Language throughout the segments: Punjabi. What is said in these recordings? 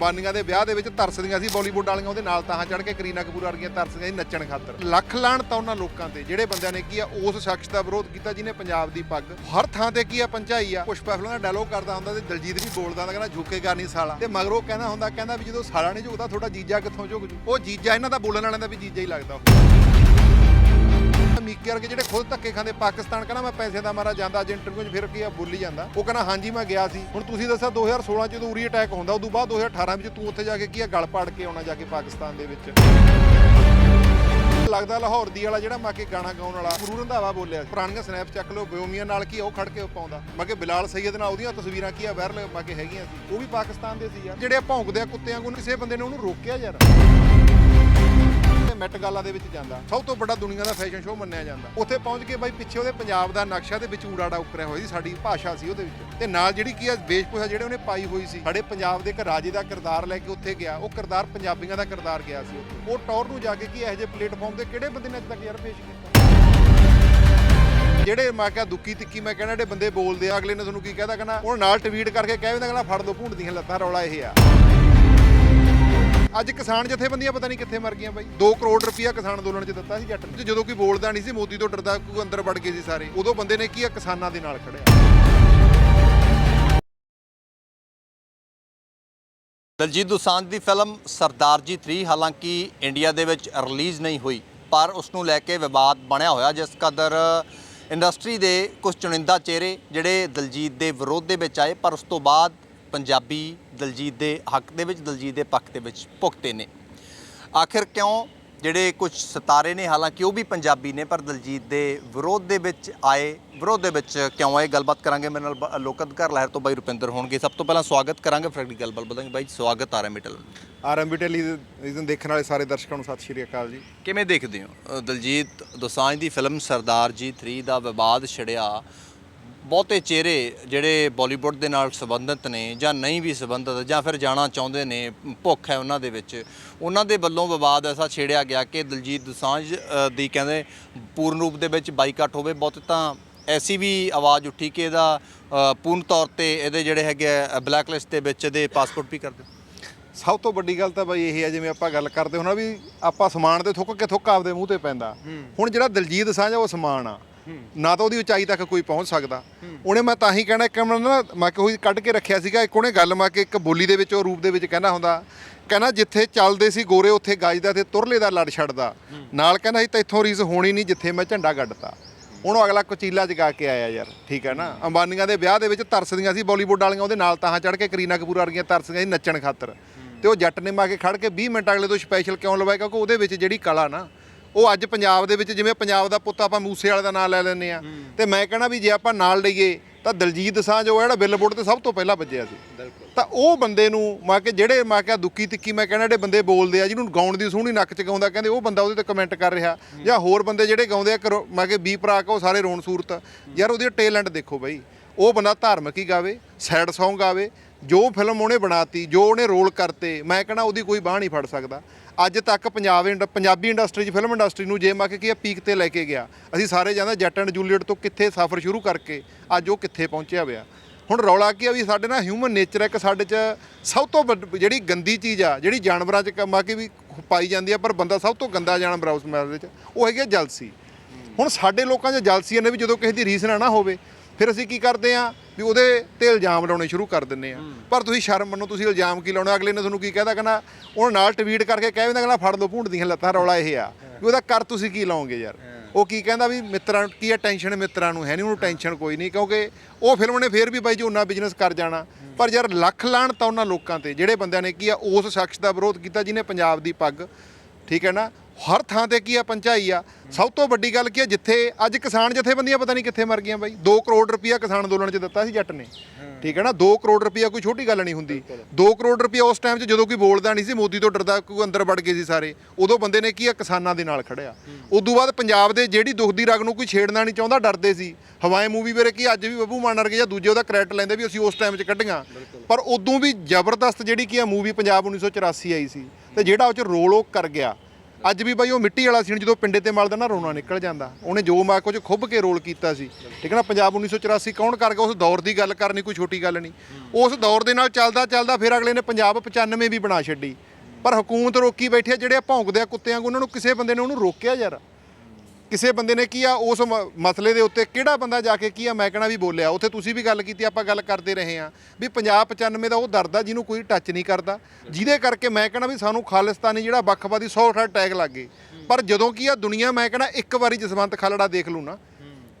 ਬਾਨੀਆਂ ਦੇ ਵਿਆਹ ਦੇ ਵਿੱਚ ਤਰਸਦੀਆਂ ਸੀ ਬਾਲੀਵੁੱਡ ਵਾਲੀਆਂ ਉਹਦੇ ਨਾਲ ਤਾਂ ਚੜ ਕੇ ਕਰੀਨਾ ਕਪੂਰ ਵਰਗੀਆਂ ਤਰਸਦੀਆਂ ਸੀ ਨੱਚਣ ਖਾਤਰ। ਲੱਖ ਲਾਣ ਤਾਂ ਉਹਨਾਂ ਲੋਕਾਂ ਤੇ, ਜਿਹੜੇ ਬੰਦਿਆਂ ਨੇ ਕੀ ਆ, ਉਸ ਸ਼ਖਸ ਦਾ ਵਿਰੋਧ ਕੀਤਾ ਜਿਹਨੇ ਪੰਜਾਬ ਦੀ ਪੱਗ। ਹਰ ਥਾਂ ਤੇ ਕੀ ਆ ਪੰਚਾਈ ਆ। ਪੁਸ਼ਪਾ ਫਿਲਮ ਦਾ ਡਾਇਲੋਗ ਕਰਦਾ ਹੁੰਦਾ ਤੇ ਦਲਜੀਤ ਵੀ ਬੋਲਦਾ ਹੁੰਦਾ, ਕਹਿੰਦਾ ਝੁਕੇਗਾ ਨਹੀਂ ਸਾਲਾ। ਤੇ ਮਗਰੋਂ ਕਹਿੰਦਾ ਹੁੰਦਾ, ਕਹਿੰਦਾ ਵੀ ਜਦੋਂ ਸਾਲਾ ਨਹੀਂ ਝੁਕਦਾ, ਤੁਹਾਡਾ ਜੀਜਾ ਕਿੱਥੋਂ ਝੁਕ ਜੂ? ਉਹ ਜੀਜਾ ਇਹਨਾਂ ਦਾ ਬੋਲਣ ਵਾਲਿਆਂ ਦਾ ਵੀ ਜੀਜਾ ਹੀ ਲੱਗਦਾ ਉਹ ਮੀਕੇ ਵਰਗੇ ਜਿਹੜੇ ਖੁਦ ਧੱਕੇ ਖਾਂਦੇ ਪਾਕਿਸਤਾਨ ਕਹਿੰਦਾ ਮੈਂ ਪੈਸੇ ਦਾ ਮਾਰਾ ਜਾਂਦਾ ਅੱਜ ਇੰਟਰਵਿਊ 'ਚ ਫਿਰ ਕੀ ਆ ਬੋਲੀ ਜਾਂਦਾ। ਉਹ ਕਹਿੰਦਾ ਹਾਂਜੀ ਮੈਂ ਗਿਆ ਸੀ। ਹੁਣ ਤੁਸੀਂ ਦੱਸਿਆ 2016 ਚ ਜਦੋਂ ਉਰੀ ਅਟੈਕ ਹੁੰਦਾ ਉਦੋਂ ਬਾਅਦ 2018 ਵਿੱਚ ਤੂੰ ਉੱਥੇ ਜਾ ਕੇ ਕੀ ਆ ਗਲ ਪਾੜ ਕੇ ਆਉਣਾ ਜਾ ਕੇ ਪਾਕਿਸਤਾਨ ਦੇ ਵਿੱਚ। ਲੱਗਦਾ ਲਾਹੌਰ ਦੀ ਵਾਲਾ ਜਿਹੜਾ ਮਾਕੇ ਗਾਣਾ ਗਾਉਣ ਵਾਲਾ ਗੁਰੂ ਰੰਧਾਵਾ ਬੋਲਿਆ ਪੁਰਾਣੀਆਂ ਸਨੈਪ ਚੱਕ ਲਓ ਬਿਓਮੀਆਂ ਨਾਲ ਕੀ ਆ, ਉਹ ਖੜ ਕੇ ਉਹ ਪਾਉਂਦਾ ਮਾਕੇ ਬਿਲਾਲ ਸੈਯਦ ਨਾਲ ਉਹਦੀਆਂ ਤਸਵੀਰਾਂ ਕੀ ਆ ਵਾਇਰਲ ਮਾਕੇ ਹੈਗੀਆਂ ਸੀ। ਉਹ ਵੀ ਪਾਕਿਸਤਾਨ ਦੇ ਸੀ ਯਾਰ। ਜਿਹੜੇ ਭੌਂਕਦੇ ਆ ਕੁੱਤਿਆਂ ਨੂੰ ਕਿਸੇ ਬੰਦੇ ਨੇ ਉਹਨੂੰ ਰੋਕਿਆ ਯਾਰ। ਤੇ ਮੈਟ ਗਾਲਾ ਦੇ ਵਿੱਚ ਜਾਂਦਾ। ਸਭ ਤੋਂ ਵੱਡਾ ਦੁਨੀਆ ਦਾ ਫੈਸ਼ਨ ਸ਼ੋਅ ਮੰਨਿਆ ਜਾਂਦਾ। ਉੱਥੇ ਪਹੁੰਚ ਕੇ ਬਾਈ ਪਿੱਛੇ ਉਹਦੇ ਪੰਜਾਬ ਦਾ ਨਕਸ਼ਾ ਦੇ ਵਿੱਚ ਊੜਾੜਾ ਉੱਕਰਿਆ ਹੋਇਆ ਸੀ, ਸਾਡੀ ਭਾਸ਼ਾ ਸੀ ਉਹਦੇ ਵਿੱਚ। ਤੇ ਨਾਲ ਜਿਹੜੀ ਕੀ ਆ, ਵੇਸ਼ਭੂਸ਼ਾ ਜਿਹੜੇ ਉਹਨੇ ਪਾਈ ਹੋਈ ਸੀ, ਸਾਡੇ ਪੰਜਾਬ ਦੇ ਇੱਕ ਰਾਜੇ ਦਾ ਕਿਰਦਾਰ ਲੈ ਕੇ ਉੱਥੇ ਗਿਆ, ਉਹ ਕਿਰਦਾਰ ਪੰਜਾਬੀਆਂ ਦਾ ਕਿਰਦਾਰ ਗਿਆ ਸੀ ਉਹ ਟੌਰ ਨੂੰ ਜਾ ਕੇ ਕੀ ਇਹੋ ਜਿਹੇ ਪਲੇਟਫਾਰਮ ਤੇ ਕਿਹੜੇ ਬੰਦੇ ਨੇ ਅੱਜ ਤੱਕ ਯਾਰ ਪੇਸ਼ ਕੀਤਾ? ਜਿਹੜੇ ਮੈਂ ਕਿਹਾ ਦੁੱਕੀ ਤਿੱਕੀ ਮੈਂ ਕਹਿਣਾ ਜਿਹੜੇ ਬੰਦੇ ਬੋਲਦੇ ਆ, ਅਗਲੇ ਨੇ ਤੁਹਾਨੂੰ ਕੀ ਕਹਿਦਾ ਕਹਿੰਦਾ ਉਹ ਨਾਲ ਟਵੀਟ ਕਰਕੇ ਕਹਿ ਦਿੰਦਾ, ਕਹਿੰਦਾ, ਫੜ ਦੋ ਭੁੰਡ ਦੀਆਂ ਲੱਤਾਂ, ਰੌਲਾ ਇਹ ਆ। ਅੱਜ ਕਿਸਾਨ ਜਥੇਬੰਦੀਆਂ ਪਤਾ ਨਹੀਂ ਕਿੱਥੇ ਮਰ ਗਈਆਂ ਬਾਈ। 2 ਕਰੋੜ ਰੁਪਇਆ ਕਿਸਾਨ ਅੰਦੋਲਨ 'ਚ ਦਿੱਤਾ ਸੀ ਜੱਟ ਨੇ। ਜਦੋਂ ਕੋਈ ਬੋਲਦਾ ਨਹੀਂ ਸੀ, ਮੋਦੀ ਤੋਂ ਡਰਦਾ, ਕੋਈ ਅੰਦਰ ਵੜ ਗਏ ਸੀ ਸਾਰੇ। ਉਦੋਂ ਬੰਦੇ ਨੇ ਕੀ ਆ, ਕਿਸਾਨਾਂ ਦੇ ਨਾਲ ਖੜਿਆ। ਦਲਜੀਤ ਦੋਸਾਂਝ ਦੀ ਫਿਲਮ ਸਰਦਾਰ ਜੀ 3 ਹਾਲਾਂਕਿ ਇੰਡੀਆ ਦੇ ਵਿੱਚ ਰਿਲੀਜ਼ ਨਹੀਂ ਹੋਈ, ਪਰ ਉਸ ਨੂੰ ਲੈ ਕੇ ਵਿਵਾਦ ਬਣਿਆ ਹੋਇਆ, ਜਿਸ ਕਦਰ ਇੰਡਸਟਰੀ ਦੇ ਕੁਝ ਚੁਣਿੰਦਾ ਚਿਹਰੇ ਜਿਹੜੇ ਦਲਜੀਤ ਦੇ ਵਿਰੋਧ ਦੇ ਵਿੱਚ ਆਏ, ਪਰ ਉਸ ਤੋਂ ਬਾਅਦ ਪੰਜਾਬੀ ਦਲਜੀਤ ਦੇ ਹੱਕ ਦੇ ਵਿੱਚ ਦਲਜੀਤ ਦੇ ਪੱਖ ਦੇ ਵਿੱਚ ਭੁਗਤੇ ਨੇ। ਆਖਿਰ ਕਿਉਂ ਜਿਹੜੇ ਕੁਝ ਸਿਤਾਰੇ ਨੇ ਹਾਲਾਂਕਿ ਉਹ ਵੀ ਪੰਜਾਬੀ ਨੇ ਪਰ ਦਲਜੀਤ ਦੇ ਵਿਰੋਧ ਦੇ ਵਿੱਚ ਆਏ। ਵਿਰੋਧ ਦੇ ਵਿੱਚ ਕਿਉਂ ਆਏ? ਗੱਲਬਾਤ ਕਰਾਂਗੇ। ਮੇਰੇ ਨਾਲ ਲੋਕ ਅਧਿਕਾਰ ਲਹਿਰ ਤੋਂ ਬਾਈ ਰੁਪਿੰਦਰ ਹੋਣਗੇ। ਸਭ ਤੋਂ ਪਹਿਲਾਂ ਸਵਾਗਤ ਕਰਾਂਗੇ। ਫਿਰ ਅਗਲੀ ਗੱਲਬਾਤ ਬਤਾਂਗੇ ਬਾਈ ਸਵਾਗਤ ਆ ਰਿਹਾ ਮਿਟਲ ਆਰਐਮਬੀ ਟੈਲੀਵਿਜ਼ਨ ਦੇਖਣ ਵਾਲੇ ਸਾਰੇ ਦਰਸ਼ਕਾਂ ਨੂੰ ਸਤਿ ਸ਼੍ਰੀ ਅਕਾਲ ਜੀ। ਕਿਵੇਂ ਦੇਖਦੇ ਹੋ? ਦਲਜੀਤ ਦੋਸਾਂਝ ਦੀ ਫਿਲਮ ਸਰਦਾਰ ਜੀ 3 ਦਾ ਵਿਵਾਦ ਛਿੜਿਆ। ਬਹੁਤੇ ਚਿਹਰੇ ਜਿਹੜੇ ਬਾਲੀਵੁੱਡ ਦੇ ਨਾਲ ਸੰਬੰਧਿਤ ਨੇ ਜਾਂ ਨਹੀਂ ਵੀ ਸੰਬੰਧਿਤ ਜਾਂ ਫਿਰ ਜਾਣਾ ਚਾਹੁੰਦੇ ਨੇ ਭੁੱਖ ਹੈ ਉਹਨਾਂ ਦੇ ਵਿੱਚ ਉਹਨਾਂ ਦੇ ਵੱਲੋਂ ਵਿਵਾਦ ਐਸਾ ਛੇੜਿਆ ਗਿਆ ਕਿ ਦਲਜੀਤ ਦੋਸਾਂਝ ਦੀ ਕਹਿੰਦੇ ਪੂਰਨ ਰੂਪ ਦੇ ਵਿੱਚ ਬਾਈਕਾਟ ਹੋਵੇ। ਬਹੁਤ ਤਾਂ ਐਸੀ ਵੀ ਆਵਾਜ਼ ਉੱਠੀ ਕਿ ਇਹਦਾ ਪੂਰਨ ਤੌਰ ਤੇ ਇਹਦੇ ਜਿਹੜੇ ਹੈਗੇ ਬਲੈਕ ਲਿਸਟ ਦੇ ਵਿੱਚ ਇਹਦੇ ਪਾਸਪੋਰਟ ਵੀ ਕਰ ਦਿਓ ਸਭ ਤੋਂ ਵੱਡੀ ਗੱਲ ਤਾਂ ਬਾਈ ਇਹ ਹੈ ਜਿਵੇਂ ਆਪਾਂ ਗੱਲ ਕਰਦੇ ਹਾਂ ਨਾ ਵੀ ਆਪਾਂ ਸਮਾਨ ਤੇ ਥੁੱਕ ਕੇ ਥੁੱਕ ਆਪਦੇ ਮੂੰਹ ਤੇ ਪੈਂਦਾ। ਹੁਣ ਜਿਹੜਾ ਦਲਜੀਤ ਦਸਾਂਝ ਆ ਉਹ ਸਮਾਨ ਆ। ਨਾ ਤਾਂ ਉਹਦੀ ਉਚਾਈ ਤੱਕ ਕੋਈ ਪਹੁੰਚ ਸਕਦਾ। ਉਹਨੇ ਮੈਂ ਤਾਂ ਹੀ ਕਹਿਣਾ ਇੱਕ ਮੈਂ ਨਾ ਮੈਂ ਕੋਈ ਕੱਢ ਕੇ ਰੱਖਿਆ ਸੀਗਾ ਇੱਕ ਉਹਨੇ ਗੱਲ ਮੈਂ ਕਿ ਇੱਕ ਬੋਲੀ ਦੇ ਵਿੱਚ ਉਹ ਰੂਪ ਦੇ ਵਿੱਚ ਕਹਿੰਦਾ ਹੁੰਦਾ। ਕਹਿੰਦਾ ਜਿੱਥੇ ਚੱਲਦੇ ਸੀ ਗੋਰੇ ਉੱਥੇ ਗੱਜਦਾ ਤੇ ਤੁਰਲੇ ਦਾ ਲੜ ਛੱਡਦਾ। ਨਾਲ ਕਹਿੰਦਾ ਸੀ ਤੈਥੋਂ ਰੀਸ ਹੋਣੀ ਨਹੀਂ ਜਿੱਥੇ ਮੈਂ ਝੰਡਾ ਗੱਡਤਾ। ਹੁਣ ਉਹ ਅਗਲਾ ਕੁਚੀਲਾ ਜਗਾ ਕੇ ਆਇਆ ਯਾਰ ਠੀਕ ਹੈ ਨਾ? ਅੰਬਾਨੀਆਂ ਦੇ ਵਿਆਹ ਦੇ ਵਿੱਚ ਤਰਸਦੀਆਂ ਸੀ ਬਾਲੀਵੁੱਡ ਵਾਲੀਆਂ ਉਹਦੇ ਨਾਲ ਤਾਂ ਚੜ ਕੇ ਕਰੀਨਾ ਕਪੂਰ ਵਰਗੀਆਂ ਤਰਸਦੀਆਂ ਸੀ ਨੱਚਣ ਖਾਤਰ। ਤੇ ਉਹ ਜੱਟ ਨੇ ਮਾ ਕੇ ਖੜ ਕੇ 20 ਮਿੰਟ ਅਗਲੇ ਤੋਂ ਸਪੈਸ਼ਲ ਕਿਉਂ ਲਵਾਇਆ ਕਿਉਂਕਿ ਉਹਦੇ ਵਿੱਚ ਜਿਹੜੀ ਕਲਾ ਨਾ ਉਹ ਅੱਜ ਪੰਜਾਬ ਦੇ ਵਿੱਚ ਜਿਵੇਂ ਪੰਜਾਬ ਦਾ ਪੁੱਤ ਆਪਾਂ ਮੂਸੇ ਵਾਲੇ ਦਾ ਨਾਮ ਲੈ ਲੈਂਦੇ ਆ ਤੇ ਮੈਂ ਕਹਿਣਾ ਵੀ ਜੇ ਆਪਾਂ ਨਾਲ ਲਈਏ ਤਾਂ ਦਲਜੀਤ ਦਸਾਂਝ ਉਹ ਜਿਹੜਾ ਬਿਲਬੋਰਡ ਤੇ ਸਭ ਤੋਂ ਪਹਿਲਾਂ ਵੱਜਿਆ ਸੀ। ਤਾਂ ਉਹ ਬੰਦੇ ਨੂੰ ਮੈਂ ਕਿ ਜਿਹੜੇ ਮੈਂ ਕਿਹਾ ਦੁੱਕੀ ਤਿੱਕੀ ਮੈਂ ਕਹਿਣਾ ਜਿਹੜੇ ਬੰਦੇ ਬੋਲਦੇ ਆ ਜਿਹਨੂੰ ਗਾਉਣ ਦੀ ਸੋਹਣੀ ਨੱਕ ਚ ਗਾਉਂਦਾ ਕਹਿੰਦੇ ਉਹ ਬੰਦਾ ਉਹਦੇ ਤੇ ਕਮੈਂਟ ਕਰ ਰਿਹਾ। ਜਾਂ ਹੋਰ ਬੰਦੇ ਜਿਹੜੇ ਗਾਉਂਦੇ ਆ ਕਰੋ- ਮੈਂ ਕਿ ਬੀ ਭਰਾ ਕੋ ਸਾਰੇ ਰੋਣ ਸੂਰਤ। ਯਾਰ ਉਹਦੀ ਟੈਲੈਂਟ ਦੇਖੋ ਬਈ। ਉਹ ਬੰਦਾ ਧਾਰਮਿਕ ਹੀ ਗਾਵੇ ਸੈਡ Song ਗਾਵੇ ਜੋ ਫਿਲਮ ਉਹਨੇ ਬਣਾਤੀ ਜੋ ਉਹਨੇ ਰੋਲ ਕਰਤੇ ਮੈਂ ਕਹਣਾ ਉਹਦੀ ਕੋਈ ਬਾਹ ਨਹੀਂ ਫੜ ਸਕਦਾ। ਅੱਜ ਤੱਕ ਪੰਜਾਬ ਇੰਡ- ਪੰਜਾਬੀ ਇੰਡਸਟਰੀ 'ਚ ਫਿਲਮ ਇੰਡਸਟਰੀ ਨੂੰ ਜੇ ਮੈਂ ਕਿ ਕੀ ਆ ਪੀਕ ਤੇ ਲੈ ਕੇ ਗਿਆ। ਅਸੀਂ ਸਾਰੇ ਜਾਂਦੇ ਜੱਟ ਐਂਡ ਜੂਲੀਅਟ ਤੋਂ ਕਿੱਥੇ ਸਫ਼ਰ ਸ਼ੁਰੂ ਕਰਕੇ ਅੱਜ ਉਹ ਕਿੱਥੇ ਪਹੁੰਚਿਆ ਹੋਇਆ ਹੁਣ ਰੌਲਾ ਕੀ ਆ ਵੀ ਸਾਡੇ ਨਾਲ ਹਿਊਮਨ ਨੇਚਰ ਇੱਕ ਸਾਡੇ 'ਚ ਸਭ ਤੋਂ ਵੱਡ- ਜਿਹੜੀ ਗੰਦੀ ਚੀਜ਼ ਆ, ਜਿਹੜੀ ਜਾਨਵਰਾਂ 'ਚ ਕੰਮਾ ਕੇ ਵੀ ਪਾਈ ਜਾਂਦੀ ਆ, ਪਰ ਬੰਦਾ ਸਭ ਤੋਂ ਗੰਦਾ ਜਾਨਵਰ ਆ ਉਸ ਮੈਰ 'ਚ ਉਹ ਹੈਗੀ ਆ ਜਲਸੀ। ਹੁਣ ਸਾਡੇ ਲੋਕਾਂ 'ਚ ਜਲਸੀ ਨੇ ਵੀ ਜਦੋਂ ਕਿਸੇ ਦੀ ਰੀਸ ਨਾ ਨਾ ਹੋਵੇ ਫਿਰ ਅਸੀਂ ਕੀ ਕਰਦੇ ਆ ਵੀ ਉਹਦੇ ਤੇ ਇਲਜ਼ਾਮ ਲਾਉਣੇ ਸ਼ੁਰੂ ਕਰ ਦਿੰਨੇ ਆ ਪਰ ਤੁਸੀਂ ਸ਼ਰਮ ਮੰਨੋ ਤੁਸੀਂ ਇਲਜ਼ਾਮ ਕੀ ਲਾਉਣਾ ਅਗਲੇ ਨੇ ਤੁਹਾਨੂੰ ਕੀ ਕਹਿਦਾ ਕਹਿੰਦਾ ਉਹ ਨਾਲ ਟਵੀਟ ਕਰਕੇ ਕਹਿ ਦਿੰਦਾ ਕਹਿੰਦਾ ਫੜ ਲਓ ਭੁੰਡ ਦੀਆਂ ਲੱਤਾਂ ਰੌਲਾ ਇਹ ਆ। ਵੀ ਉਹਦਾ ਕਰ ਤੁਸੀਂ ਕੀ ਲਾਓਗੇ ਯਾਰ? ਉਹ ਕੀ ਕਹਿੰਦਾ ਵੀ ਮਿੱਤਰਾਂ ਨੂੰ ਕੀ ਹੈ ਟੈਨਸ਼ਨ ਮਿੱਤਰਾਂ ਨੂੰ? ਹੈ ਨਹੀਂ ਉਹਨੂੰ ਟੈਨਸ਼ਨ ਕੋਈ ਨਹੀਂ ਕਿਉਂਕਿ ਉਹ ਫਿਲਮ ਨੇ ਫੇਰ ਵੀ ਬਾਈ ਜੀ ਉਹਨਾਂ ਬਿਜ਼ਨਸ ਕਰ ਜਾਣਾ। ਪਰ ਯਾਰ ਲੱਖ ਲਾਣ ਤਾਂ ਉਹਨਾਂ ਲੋਕਾਂ ਤੇ ਜਿਹੜੇ ਬੰਦਿਆਂ ਨੇ ਕੀ ਆ ਉਸ ਸ਼ਖਸ ਦਾ ਵਿਰੋਧ ਕੀਤਾ ਜਿਹਨੇ ਪੰਜਾਬ ਦੀ ਪੱਗ ਠੀਕ ਹੈ ਨਾ? ਹਰ ਥਾਂ ਤੇ ਕੀ ਆ ਪੰਚਾਈ ਆ। ਸਭ ਤੋਂ ਵੱਡੀ ਗੱਲ ਕੀ ਆ ਜਿੱਥੇ ਅੱਜ ਕਿਸਾਨ ਜਥੇਬੰਦੀਆਂ ਪਤਾ ਨਹੀਂ ਕਿੱਥੇ ਮਰ ਗਈਆਂ ਬਾਈ। 2 ਕਰੋੜ ਰੁਪਇਆ ਕਿਸਾਨ ਅੰਦੋਲਨ 'ਚ ਦਿੱਤਾ ਸੀ ਜੱਟ ਨੇ। ਠੀਕ ਹੈ ਨਾ? 2 ਕਰੋੜ ਰੁਪਇਆ ਕੋਈ ਛੋਟੀ ਗੱਲ ਨਹੀਂ ਹੁੰਦੀ। 2 ਕਰੋੜ ਰੁਪਇਆ ਉਸ ਟਾਈਮ 'ਚ ਜਦੋਂ ਕੋਈ ਬੋਲਦਾ ਨਹੀਂ ਸੀ ਮੋਦੀ ਤੋਂ ਡਰਦਾ ਕੋਈ ਅੰਦਰ ਵੜ ਗਏ ਸੀ ਸਾਰੇ। ਉਦੋਂ ਬੰਦੇ ਨੇ ਕੀ ਆ ਕਿਸਾਨਾਂ ਦੇ ਨਾਲ ਖੜਿਆ ਉਦੋਂ ਬਾਅਦ ਪੰਜਾਬ ਦੇ ਜਿਹੜੀ ਦੁੱਖ ਦੀ ਰਗ ਨੂੰ ਕੋਈ ਛੇੜਨਾ ਨਹੀਂ ਚਾਹੁੰਦਾ ਡਰਦੇ ਸੀ। ਹਵਾਏ ਮੂਵੀ ਵੇਰੇ ਕੀ ਅੱਜ ਵੀ ਬੱਬੂ ਮਾਨ ਵਰਗੇ ਜਾਂ ਦੂਜੇ ਉਹਦਾ ਕ੍ਰੈਡਿਟ ਲੈਂਦੇ ਵੀ ਅਸੀਂ ਉਸ ਟਾਈਮ 'ਚ ਕੱਢੀਆਂ। ਪਰ ਉਦੋਂ ਵੀ ਜ਼ਬਰਦਸਤ ਜਿਹੜੀ ਕੀ ਆ ਮੂਵੀ ਪੰਜਾਬ 1984 ਆਈ ਸੀ ਤੇ ਜਿਹੜਾ ਉਹ 'ਚ ਰੋਲ ਉਹ ਕਰ ਗਿਆ। ਅੱਜ ਵੀ ਬਾਈ ਉਹ ਮਿੱਟੀ ਵਾਲਾ ਸੀਨ ਜਦੋਂ ਪਿੰਡੇ ਤੇ ਮਲਦਾ ਨਾ ਰੋਣਾ ਨਿਕਲ ਜਾਂਦਾ। ਉਹਨੇ ਜੋ ਮਾ ਕੁਝ ਖੁੱਭ ਕੇ ਰੋਲ ਕੀਤਾ ਸੀ। ਠੀਕ ਹੈ ਨਾ, ਪੰਜਾਬ 1984 ਕੌਣ ਕਰ ਗਿਆ? ਉਸ ਦੌਰ ਦੀ ਗੱਲ ਕਰਨੀ, ਕੋਈ ਛੋਟੀ ਗੱਲ ਨਹੀਂ। ਉਸ ਦੌਰ ਦੇ ਨਾਲ ਚੱਲਦਾ ਚੱਲਦਾ ਫਿਰ ਅਗਲੇ ਨੇ ਪੰਜਾਬ 95 ਵੀ ਬਣਾ ਛੱਡੀ। ਪਰ ਹਕੂਮਤ ਰੋਕੀ ਬੈਠੀ ਆ, ਜਿਹੜੇ ਭੌਂਕਦੇ ਆ ਕੁੱਤਿਆਂ ਵਾਂਗੂ, ਉਹਨਾਂ ਨੂੰ ਕਿਸੇ ਬੰਦੇ ਨੇ ਉਹਨੂੰ ਰੋਕਿਆ ਯਾਰ। ਕਿਸੇ ਬੰਦੇ ਨੇ ਕੀ ਆ, ਉਸ ਮ- ਮਸਲੇ ਦੇ ਉੱਤੇ ਕਿਹੜਾ ਬੰਦਾ ਜਾ ਕੇ ਕੀ ਆ, ਮੈਂ ਕਹਿਣਾ ਵੀ ਬੋਲਿਆ। ਉੱਥੇ ਤੁਸੀਂ ਵੀ ਗੱਲ ਕੀਤੀ, ਆਪਾਂ ਗੱਲ ਕਰਦੇ ਰਹੇ ਆ ਵੀ ਪੰਜਾਬ 95 ਦਾ ਉਹ ਦਰਦ ਆ, ਜਿਹਨੂੰ ਕੋਈ ਟੱਚ ਨਹੀਂ ਕਰਦਾ। ਜਿਹਦੇ ਕਰਕੇ ਮੈਂ ਕਹਿਣਾ ਵੀ ਸਾਨੂੰ ਖਾਲਿਸਤਾਨੀ ਜਿਹੜਾ ਵੱਖਵਾਦੀ 100 ਅਠਾਰ ਟੈਗ ਲੱਗ ਗਏ। ਪਰ ਜਦੋਂ ਕੀ ਆ, ਦੁਨੀਆ ਮੈਂ ਕਹਿਣਾ ਇੱਕ ਵਾਰੀ ਜਸਵੰਤ ਖਾਲੜਾ ਦੇਖ ਲੂ ਨਾ।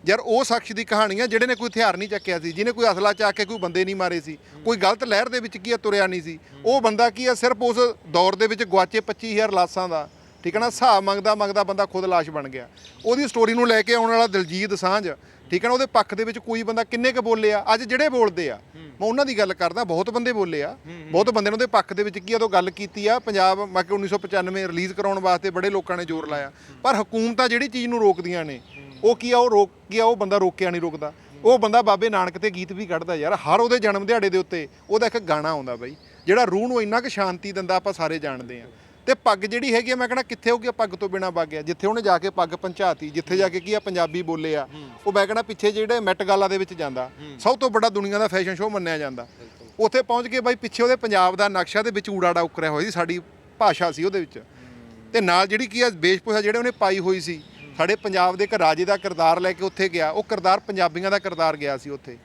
ਯਾਰ ਉਹ ਸ਼ਖਸ ਦੀ ਕਹਾਣੀ ਆ ਜਿਹੜੇ ਨੇ ਕੋਈ ਹਥਿਆਰ ਨਹੀਂ ਚੱਕਿਆ ਸੀ, ਜਿਹਨੇ ਕੋਈ ਅਸਲਾ ਚੱਕ ਕੇ ਕੋਈ ਬੰਦੇ ਨਹੀਂ ਮਾਰੇ ਸੀ, ਕੋਈ ਗਲਤ ਲਹਿਰ ਦੇ ਵਿੱਚ ਕੀ ਆ, ਤੁਰਿਆ ਨਹੀਂ ਸੀ। ਉਹ ਬੰਦਾ ਕੀ ਆ, ਸਿਰਫ ਉਸ ਦੌਰ ਦੇ ਵਿੱਚ ਗਵਾਚੇ 25000 ਲਾਸਾਂ ਦਾ ਠੀਕ ਹੈ ਨਾ? ਹਿਸਾਬ ਮੰਗਦਾ ਮੰਗਦਾ ਬੰਦਾ ਖੁਦ ਲਾਸ਼ ਬਣ ਗਿਆ। ਉਹਦੀ ਸਟੋਰੀ ਨੂੰ ਲੈ ਕੇ ਆਉਣ ਵਾਲਾ ਦਿਲਜੀਤ ਸਾਂਝ ਠੀਕ ਹੈ ਨਾ? ਉਹਦੇ ਪੱਖ ਦੇ ਵਿੱਚ ਕੋਈ ਬੰਦਾ ਕਿੰਨੇ ਕੁ ਬੋਲੇ ਆ? ਅੱਜ ਜਿਹੜੇ ਬੋਲਦੇ ਆ ਮੈਂ ਉਹਨਾਂ ਦੀ ਗੱਲ ਕਰਦਾ ਬਹੁਤ ਬੰਦੇ ਬੋਲੇ ਆ। ਬਹੁਤ ਬੰਦੇ ਨੇ ਉਹਦੇ ਪੱਖ ਦੇ ਵਿੱਚ ਕੀ ਆ? ਤੋਂ ਗੱਲ ਕੀਤੀ ਆ ਪੰਜਾਬ ਮੈਂ ਕਿ 1995 ਰਿਲੀਜ਼ ਕਰਾਉਣ ਵਾਸਤੇ ਬੜੇ ਲੋਕਾਂ ਨੇ ਜ਼ੋਰ ਲਾਇਆ। ਪਰ ਹਕੂਮਤਾਂ ਜਿਹੜੀ ਚੀਜ਼ ਨੂੰ ਰੋਕਦੀਆਂ ਨੇ ਉਹ ਕੀ ਆ? ਉਹ ਰੋਕ ਕੀ ਆ? ਉਹ ਬੰਦਾ ਰੋਕਿਆ ਨਹੀਂ ਰੁਕਦਾ। ਉਹ ਬੰਦਾ ਬਾਬੇ ਨਾਨਕ ਤੇ ਗੀਤ ਵੀ ਕੱਢਦਾ ਯਾਰ ਹਰ ਉਹਦੇ ਜਨਮ ਦਿਹਾੜੇ ਦੇ ਉੱਤੇ ਉਹਦਾ ਇੱਕ ਗਾਣਾ ਆਉਂਦਾ ਬਾਈ ਜਿਹੜਾ ਰੂਹ ਨੂੰ ਇੰਨਾ ਕੁ ਸ਼ਾਂਤੀ ਦਿੰਦਾ ਆਪਾਂ ਸਾਰੇ ਜਾਣਦੇ ਆ। ਤੇ ਪੱਗ ਜਿਹੜੀ ਹੈਗੀ ਆ ਮੈਂ ਕਹਿੰਦਾ ਕਿੱਥੇ ਹੋਊਗੀ ਪੱਗ ਤੋਂ ਬਿਨਾ ਵਗ ਗਿਆ ਜਿੱਥੇ ਉਹਨੇ ਜਾ ਕੇ ਪੱਗ ਪੰਚਾਤੀ ਜਿੱਥੇ ਜਾ ਕੇ ਕੀ ਆ ਪੰਜਾਬੀ ਬੋਲੇ ਆ। ਉਹ ਮੈਂ ਕਹਿੰਦਾ ਪਿੱਛੇ ਜਿਹੜੇ ਮੈਟ ਗਾਲਾ ਦੇ ਵਿੱਚ ਜਾਂਦਾ ਸਭ ਤੋਂ ਵੱਡਾ ਦੁਨੀਆ ਦਾ ਫੈਸ਼ਨ ਸ਼ੋਅ ਮੰਨਿਆ ਜਾਂਦਾ। ਉੱਥੇ ਪਹੁੰਚ ਕੇ ਬਾਈ ਪਿੱਛੇ ਉਹਦੇ ਪੰਜਾਬ ਦਾ ਨਕਸ਼ਾ ਦੇ ਵਿੱਚ ਊੜਾੜਾ ਉਕਰਿਆ ਹੋਇਆ ਸੀ ਸਾਡੀ ਭਾਸ਼ਾ ਸੀ ਉਹਦੇ ਵਿੱਚ। ਤੇ ਨਾਲ ਜਿਹੜੀ ਕੀ ਆ ਵੇਸ਼ਭੂਸ਼ਾ ਜਿਹੜੇ ਉਹਨੇ ਪਾਈ ਹੋਈ ਸੀ ਸਾਡੇ ਪੰਜਾਬ ਦੇ ਇੱਕ ਰਾਜੇ ਦਾ ਕਿਰਦਾਰ ਲੈ ਕੇ ਉੱਥੇ ਗਿਆ ਉਹ ਕਿਰਦਾਰ ਪੰਜਾਬੀਆਂ ਦਾ ਕਿਰਦਾਰ ਗਿਆ ਸੀ ਉੱਥੇ।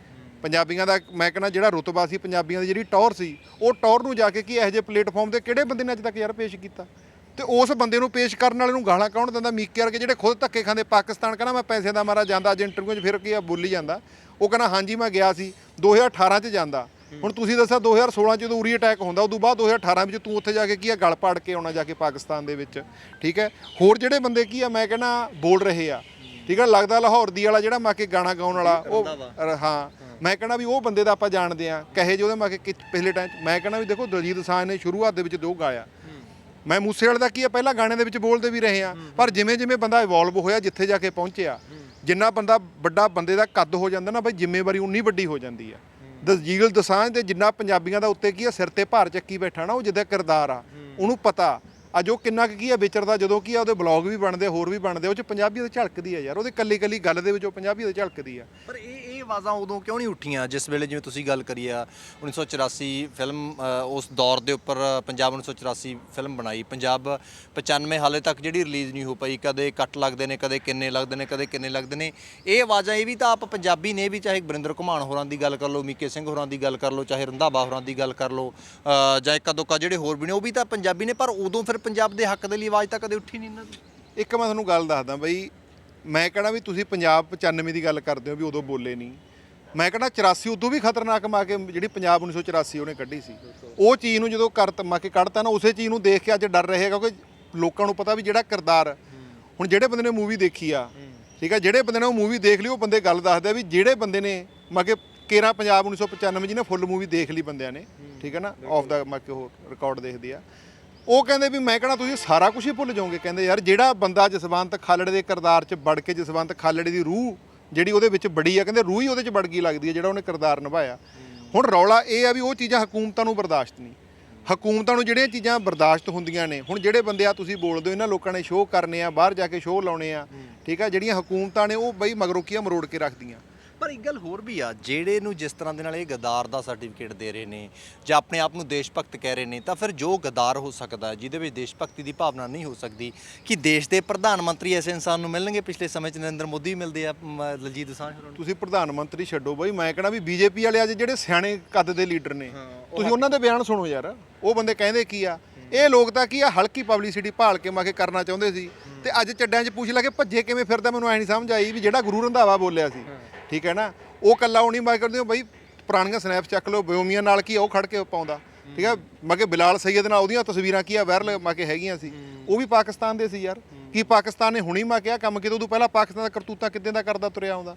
ਪੰਜਾਬੀਆਂ ਦਾ ਮੈਂ ਕਹਿੰਦਾ ਜਿਹੜਾ ਰੁਤਬਾ ਸੀ ਪੰਜਾਬੀਆਂ ਦੀ ਜਿਹੜੀ ਟੌਰ ਸੀ ਉਹ ਟੌਰ ਨੂੰ ਜਾ ਕੇ ਕੀ ਇਹੋ ਜਿਹੇ ਪਲੇਟਫਾਰਮ ਤੇ ਕਿਹੜੇ ਬੰਦੇ ਨੇ ਅੱਜ ਤੱਕ ਯਾਰ ਪੇਸ਼ ਕੀਤਾ? ਤੇ ਉਸ ਬੰਦੇ ਨੂੰ ਪੇਸ਼ ਕਰਨ ਵਾਲੇ ਨੂੰ ਗਾਲਾਂ ਕੌਣ ਦਿੰਦਾ? ਮੀਕੇ ਵਰਗੇ ਜਿਹੜੇ ਖੁਦ ਧੱਕੇ ਖਾਂਦੇ ਪਾਕਿਸਤਾਨ ਕਹਿੰਦਾ ਮੈਂ ਪੈਸੇ ਦਾ ਮਾਰਾ ਜਾਂਦਾ ਅੱਜ ਇੰਟਰਵਿਊ 'ਚ ਫਿਰ ਕੀ ਆ ਬੋਲੀ ਜਾਂਦਾ। ਉਹ ਕਹਿੰਦਾ ਹਾਂਜੀ ਮੈਂ ਗਿਆ ਸੀ 2018 'ਚ ਜਾਂਦਾ। ਹੁਣ ਤੁਸੀਂ ਦੱਸਿਆ 2016 'ਚ ਜਦੋਂ ਉਰੀ ਅਟੈਕ ਹੁੰਦਾ ਉਦੋਂ ਬਾਅਦ 2018 ਵਿੱਚ ਤੂੰ ਉੱਥੇ ਜਾ ਕੇ ਕੀ ਆ ਗਲ ਪਾੜ ਕੇ ਆਉਣਾ ਜਾ ਕੇ ਪਾਕਿਸਤਾਨ ਦੇ ਵਿੱਚ ਠੀਕ ਹੈ? ਹੋਰ ਜਿਹੜੇ ਬੰਦੇ ਕੀ ਆ ਮੈਂ ਕਹਿੰਦਾ ਬੋਲ ਰਹੇ ਆ। ਠੀਕ ਹੈ? ਲੱਗਦਾ ਲਾਹੌਰ ਦੀ ਵਾਲਾ ਜਿਹੜਾ ਮਾ ਕੇ ਗਾਣਾ ਗਾਉਣ ਵਾਲਾ ਉਹ ਹਾਂ। ਮੈਂ ਕਹਿੰਦਾ ਵੀ ਉਹ ਬੰਦੇ ਦਾ ਆਪਾਂ ਜਾਣਦੇ ਆ ਕਹੇ ਜੇ ਉਹਦੇ ਮੈਂ ਕਿ- ਪਿਛਲੇ ਟਾਈਮ ਮੈਂ ਕਹਿੰਦਾ ਵੀ ਦੇਖੋ ਦਲਜੀਤ ਦੋਸਾਂਝ ਨੇ ਸ਼ੁਰੂਆਤ ਦੇ ਵਿੱਚ ਦੋ ਗਾਇਆ। ਮੈਂ ਮੂਸੇ ਵਾਲੇ ਦਾ ਕੀ ਆ ਪਹਿਲਾਂ ਗਾਣੇ ਦੇ ਵਿੱਚ ਬੋਲਦੇ ਵੀ ਰਹੇ ਆ ਪਰ ਜਿਵੇਂ ਜਿਵੇਂ ਬੰਦਾ ਇਵੋਲਵ ਹੋਇਆ, ਜਿੱਥੇ ਜਾ ਕੇ ਪਹੁੰਚਿਆ, ਜਿੰਨਾ ਬੰਦਾ ਵੱਡਾ ਬੰਦੇ ਦਾ ਕੱਦ ਹੋ ਜਾਂਦਾ ਨਾ ਬਈ, ਜ਼ਿੰਮੇਵਾਰੀ ਉਨੀ ਵੱਡੀ ਹੋ ਜਾਂਦੀ ਆ ਦਲਜੀਤ ਦਸਾਂਝ ਦੇ ਜਿੰਨਾ ਪੰਜਾਬੀਆਂ ਦਾ ਉੱਤੇ ਕੀ ਆ ਸਿਰ ਤੇ ਭਾਰ ਚੱਕੀ ਬੈਠਾ ਨਾ, ਉਹ ਜਿੱਦਾਂ ਕਿਰਦਾਰ ਆ, ਉਹਨੂੰ ਪਤਾ। ਅੱਜ ਉਹ ਕਿੰਨਾ ਕੁ ਕੀ ਆ ਵਿਚਰਦਾ, ਜਦੋਂ ਕੀ ਆ ਉਹਦੇ ਬਲੌਗ ਵੀ ਬਣਦੇ, ਹੋਰ ਵੀ ਬਣਦੇ, ਉਹ ਚ ਪੰਜਾਬੀ ਪੰਜਾਬੀਅਤ ਝਲਕਦੀ ਆ ਯਾਰ, ਉਹਦੇ ਕੱਲੀ ਕੱਲੀ ਗੱਲ ਦੇ ਵਿੱਚ ਉਹ ਪੰਜਾਬੀਅਤ ਝਲਕਦੀ ਆ ਪਰ ਇਹ ਆਵਾਜ਼ਾਂ ਉਦੋਂ ਕਿਉਂ ਨਹੀਂ ਉੱਠੀਆਂ? ਜਿਸ ਵੇਲੇ ਜਿਵੇਂ ਤੁਸੀਂ ਗੱਲ ਕਰੀ ਆ 1984 ਫਿਲਮ ਅ, ਉਸ ਦੌਰ ਦੇ ਉੱਪਰ ਪੰਜਾਬ 1984 ਫਿਲਮ ਬਣਾਈ। ਪੰਜਾਬ 95 ਹਾਲੇ ਤੱਕ ਜਿਹੜੀ ਰਿਲੀਜ਼ ਨਹੀਂ ਹੋ ਪਈ ਕਦੇ ਕੱਟ ਲੱਗਦੇ ਨੇ ਕਦੇ ਕਿੰਨੇ ਲੱਗਦੇ ਨੇ ਕਦੇ ਕਿੰਨੇ ਲੱਗਦੇ ਨੇ। ਇਹ ਆਵਾਜ਼ਾਂ ਇਹ ਵੀ ਤਾਂ ਆਪ ਪੰਜਾਬੀ ਨੇ ਵੀ ਚਾਹੇ ਗੁਰਿੰਦਰ ਘੁਮਾਣ ਹੋਰਾਂ ਦੀ ਗੱਲ ਕਰ ਲਓ ਮੀਕੇ ਸਿੰਘ ਹੋਰਾਂ ਦੀ ਗੱਲ ਕਰ ਲਓ ਚਾਹੇ ਰੰਧਾਵਾ ਹੋਰਾਂ ਦੀ ਗੱਲ ਕਰ ਲਓ ਅ, ਜਾਂ ਇੱਕ ਦੁੱਕਾ ਜਿਹੜੇ ਹੋਰ ਵੀ ਨੇ ਉਹ ਵੀ ਤਾਂ ਪੰਜਾਬੀ ਨੇ ਪਰ ਉਦੋਂ ਫਿਰ ਪੰਜਾਬ ਦੇ ਹੱਕ ਦੇ ਲਈ ਆਵਾਜ਼ ਤਾਂ ਕਦੇ ਉੱਠੀ ਨਹੀਂ ਇਹਨਾਂ ਦੀ। ਇੱਕ ਮੈਂ ਤੁਹਾਨੂੰ ਗੱਲ ਦੱਸਦਾ ਬਈ ਮੈਂ ਕਹਣਾ ਵੀ ਤੁਸੀਂ ਪੰਜਾਬ 95 ਦੀ ਗੱਲ ਕਰਦੇ ਹੋ ਵੀ ਉਦੋਂ ਬੋਲੇ ਨਹੀਂ। ਮੈਂ ਕਹਣਾ 84 ਉਦੋਂ ਵੀ ਖਤਰਨਾਕ ਮਾ ਕੇ ਜਿਹੜੀ ਪੰਜਾਬ 1984 ਉਹਨੇ ਕੱਢੀ ਸੀ। ਉਹ ਚੀਜ਼ ਨੂੰ ਜਦੋਂ ਕਰ ਮਾ ਕੇ ਕੱਢਤਾ ਨਾ, ਉਸੇ ਚੀਜ਼ ਨੂੰ ਦੇਖ ਕੇ ਅੱਜ ਡਰ ਰਹੇ ਕਿਉਂਕਿ ਲੋਕਾਂ ਨੂੰ ਪਤਾ ਵੀ ਜਿਹੜਾ ਕਿਰਦਾਰ ਹੁਣ ਜਿਹੜੇ ਬੰਦੇ ਨੇ ਮੂਵੀ ਦੇਖੀ ਆ, ਠੀਕ ਆ, ਜਿਹੜੇ ਬੰਦੇ ਨੇ ਉਹ ਮੂਵੀ ਦੇਖ ਲਈ, ਉਹ ਬੰਦੇ ਗੱਲ ਦੱਸਦੇ ਆ ਵੀ ਜਿਹੜੇ ਬੰਦੇ ਨੇ ਮਾ ਕੇ ਕੇਰਾ ਪੰਜਾਬ 1995 ਜਿਹਨੇ ਫੁੱਲ ਮੂਵੀ ਦੇਖ ਲਈ ਬੰਦਿਆਂ ਨੇ, ਠੀਕ ਹੈ ਨਾ ਆਫ ਦਾ ਮਾ ਕੇ ਉਹ ਰਿਕਾਰਡ ਦੇਖਦੇ ਆ। ਉਹ ਕਹਿੰਦੇ ਵੀ ਮੈਂ ਕਹਣਾ ਤੁਸੀਂ ਸਾਰਾ ਕੁਝ ਹੀ ਭੁੱਲ ਜਾਓਗੇ। ਕਹਿੰਦੇ ਯਾਰ ਜਿਹੜਾ ਬੰਦਾ ਜਸਵੰਤ ਖਾਲੜੇ ਦੇ ਕਿਰਦਾਰ 'ਚ ਵੜ ਕੇ ਜਸਵੰਤ ਖਾਲੜੇ ਦੀ ਰੂਹ ਜਿਹੜੀ ਉਹਦੇ ਵਿੱਚ ਬੜੀ ਆ, ਕਹਿੰਦੇ ਰੂਹ ਹੀ ਉਹਦੇ 'ਚ ਵੜ ਗਈ ਲੱਗਦੀ ਹੈ ਜਿਹੜਾ ਉਹਨੇ ਕਿਰਦਾਰ ਨਿਭਾਇਆ। ਹੁਣ ਰੌਲਾ ਇਹ ਆ ਵੀ ਉਹ ਚੀਜ਼ਾਂ ਹਕੂਮਤਾਂ ਨੂੰ ਬਰਦਾਸ਼ਤ ਨਹੀਂ। ਹਕੂਮਤਾਂ ਨੂੰ ਜਿਹੜੀਆਂ ਚੀਜ਼ਾਂ ਬਰਦਾਸ਼ਤ ਹੁੰਦੀਆਂ ਨੇ, ਹੁਣ ਜਿਹੜੇ ਬੰਦੇ ਆ ਤੁਸੀਂ ਬੋਲਦੇ ਹੋ, ਇਹਨਾਂ ਲੋਕਾਂ ਨੇ ਸ਼ੋਅ ਕਰਨੇ ਆ, ਬਾਹਰ ਜਾ ਕੇ ਸ਼ੋਅ ਲਾਉਣੇ ਆ, ਠੀਕ ਆ, ਜਿਹੜੀਆਂ ਹਕੂਮਤਾਂ ਨੇ ਉਹ ਬਈ ਮਗਰੋਂ ਮਰੋੜ ਕੇ ਰੱਖਦੀਆਂ। ਪਰ ਇੱਕ ਗੱਲ ਹੋਰ ਵੀ ਆ ਜਿਹੜੇ ਨੂੰ ਜਿਸ ਤਰ੍ਹਾਂ ਦੇ ਨਾਲ ਇਹ ਗਦਾਰ ਦਾ ਸਰਟੀਫਿਕੇਟ ਦੇ ਰਹੇ ਨੇ ਜਾਂ ਆਪਣੇ ਆਪ ਨੂੰ ਦੇਸ਼ ਭਗਤ ਕਹਿ ਰਹੇ ਨੇ ਤਾਂ ਫਿਰ ਜੋ ਗਦਾਰ ਹੋ ਸਕਦਾ ਹੈ, ਜਿਹਦੇ ਵਿੱਚ ਦੇਸ਼ ਭਗਤੀ ਦੀ ਭਾਵਨਾ ਨਹੀਂ ਹੋ ਸਕਦੀ ਕਿ ਦੇਸ਼ ਦੇ ਪ੍ਰਧਾਨ ਮੰਤਰੀ ਐਸੇ ਇਨਸਾਨ ਨੂੰ ਮਿਲਣਗੇ? ਪਿਛਲੇ ਸਮੇਂ 'ਚ ਨਰਿੰਦਰ ਮੋਦੀ ਵੀ ਮਿਲਦੇ ਆ ਮ, ਦਲਜੀਤ ਦੋਸਾਂਝ ਹੋਰਾਂ ਨੂੰ। ਤੁਸੀਂ ਪ੍ਰਧਾਨ ਮੰਤਰੀ ਛੱਡੋ ਬਈ ਮੈਂ ਕਹਣਾ ਵੀ ਬੀਜੇਪੀ ਵਾਲੇ ਅੱਜ ਜਿਹੜੇ ਸਿਆਣੇ ਕੱਦ ਦੇ ਲੀਡਰ ਨੇ ਤੁਸੀਂ ਉਹਨਾਂ ਦੇ ਬਿਆਨ ਸੁਣੋ ਯਾਰ ਉਹ ਬੰਦੇ ਕਹਿੰਦੇ ਕੀ ਆ? ਇਹ ਲੋਕ ਤਾਂ ਕੀ ਆ ਹਲਕੀ ਪਬਲਿਸਿਟੀ ਭਾਲ ਕੇ ਮਾਕੇ ਕਰਨਾ ਚਾਹੁੰਦੇ ਸੀ ਤੇ ਅੱਜ ਚੱਡਿਆਂ 'ਚ ਪੁੱਛ ਲਾ ਕੇ ਭੱਜੇ ਕਿਵੇਂ ਫਿਰਦਾ ਮੈਨੂੰ ਐ ਨਹੀਂ ਸਮਝ ਆਈ ਵੀ ਜਿਹੜਾ ਗੁਰੂ ਰੰਧਾਵਾ ਬੋਲਿਆ ਸੀ। ਠੀਕ ਹੈ ਨਾ? ਉਹ ਕੱਲਾ ਉਹ ਨਹੀਂ ਮੈਂ ਕਰਦੇ ਬਈ ਪੁਰਾਣੀਆਂ ਸਨੈਪਸ ਚੱਕ ਲਓ ਬਿਓਮੀਆਂ ਨਾਲ ਕੀ ਉਹ ਖੜ ਕੇ ਪਾਉਂਦਾ। ਠੀਕ ਹੈ? ਮੈਂ ਕਿ ਬਿਲਾਲ ਸੈਯਦ ਨਾਲ ਉਹਦੀਆਂ ਤਸਵੀਰਾਂ ਕੀ ਆ ਵਾਇਰਲ ਮੈਂ ਕਿ ਹੈਗੀਆਂ ਸੀ। ਉਹ ਵੀ ਪਾਕਿਸਤਾਨ ਦੇ ਸੀ ਯਾਰ। ਕੀ ਪਾਕਿਸਤਾਨ ਨੇ ਹੁਣੀ ਮੈਂ ਕਿਹਾ ਕੰਮ ਕਿਤੇ ਉਦੋਂ ਪਹਿਲਾਂ ਪਾਕਿਸਤਾਨ ਦਾ ਕਰਤੂਤਾਂ ਕਿੱਦਾਂ ਦਾ ਕਰਦਾ ਤੁਰਿਆ ਆਉਂਦਾ।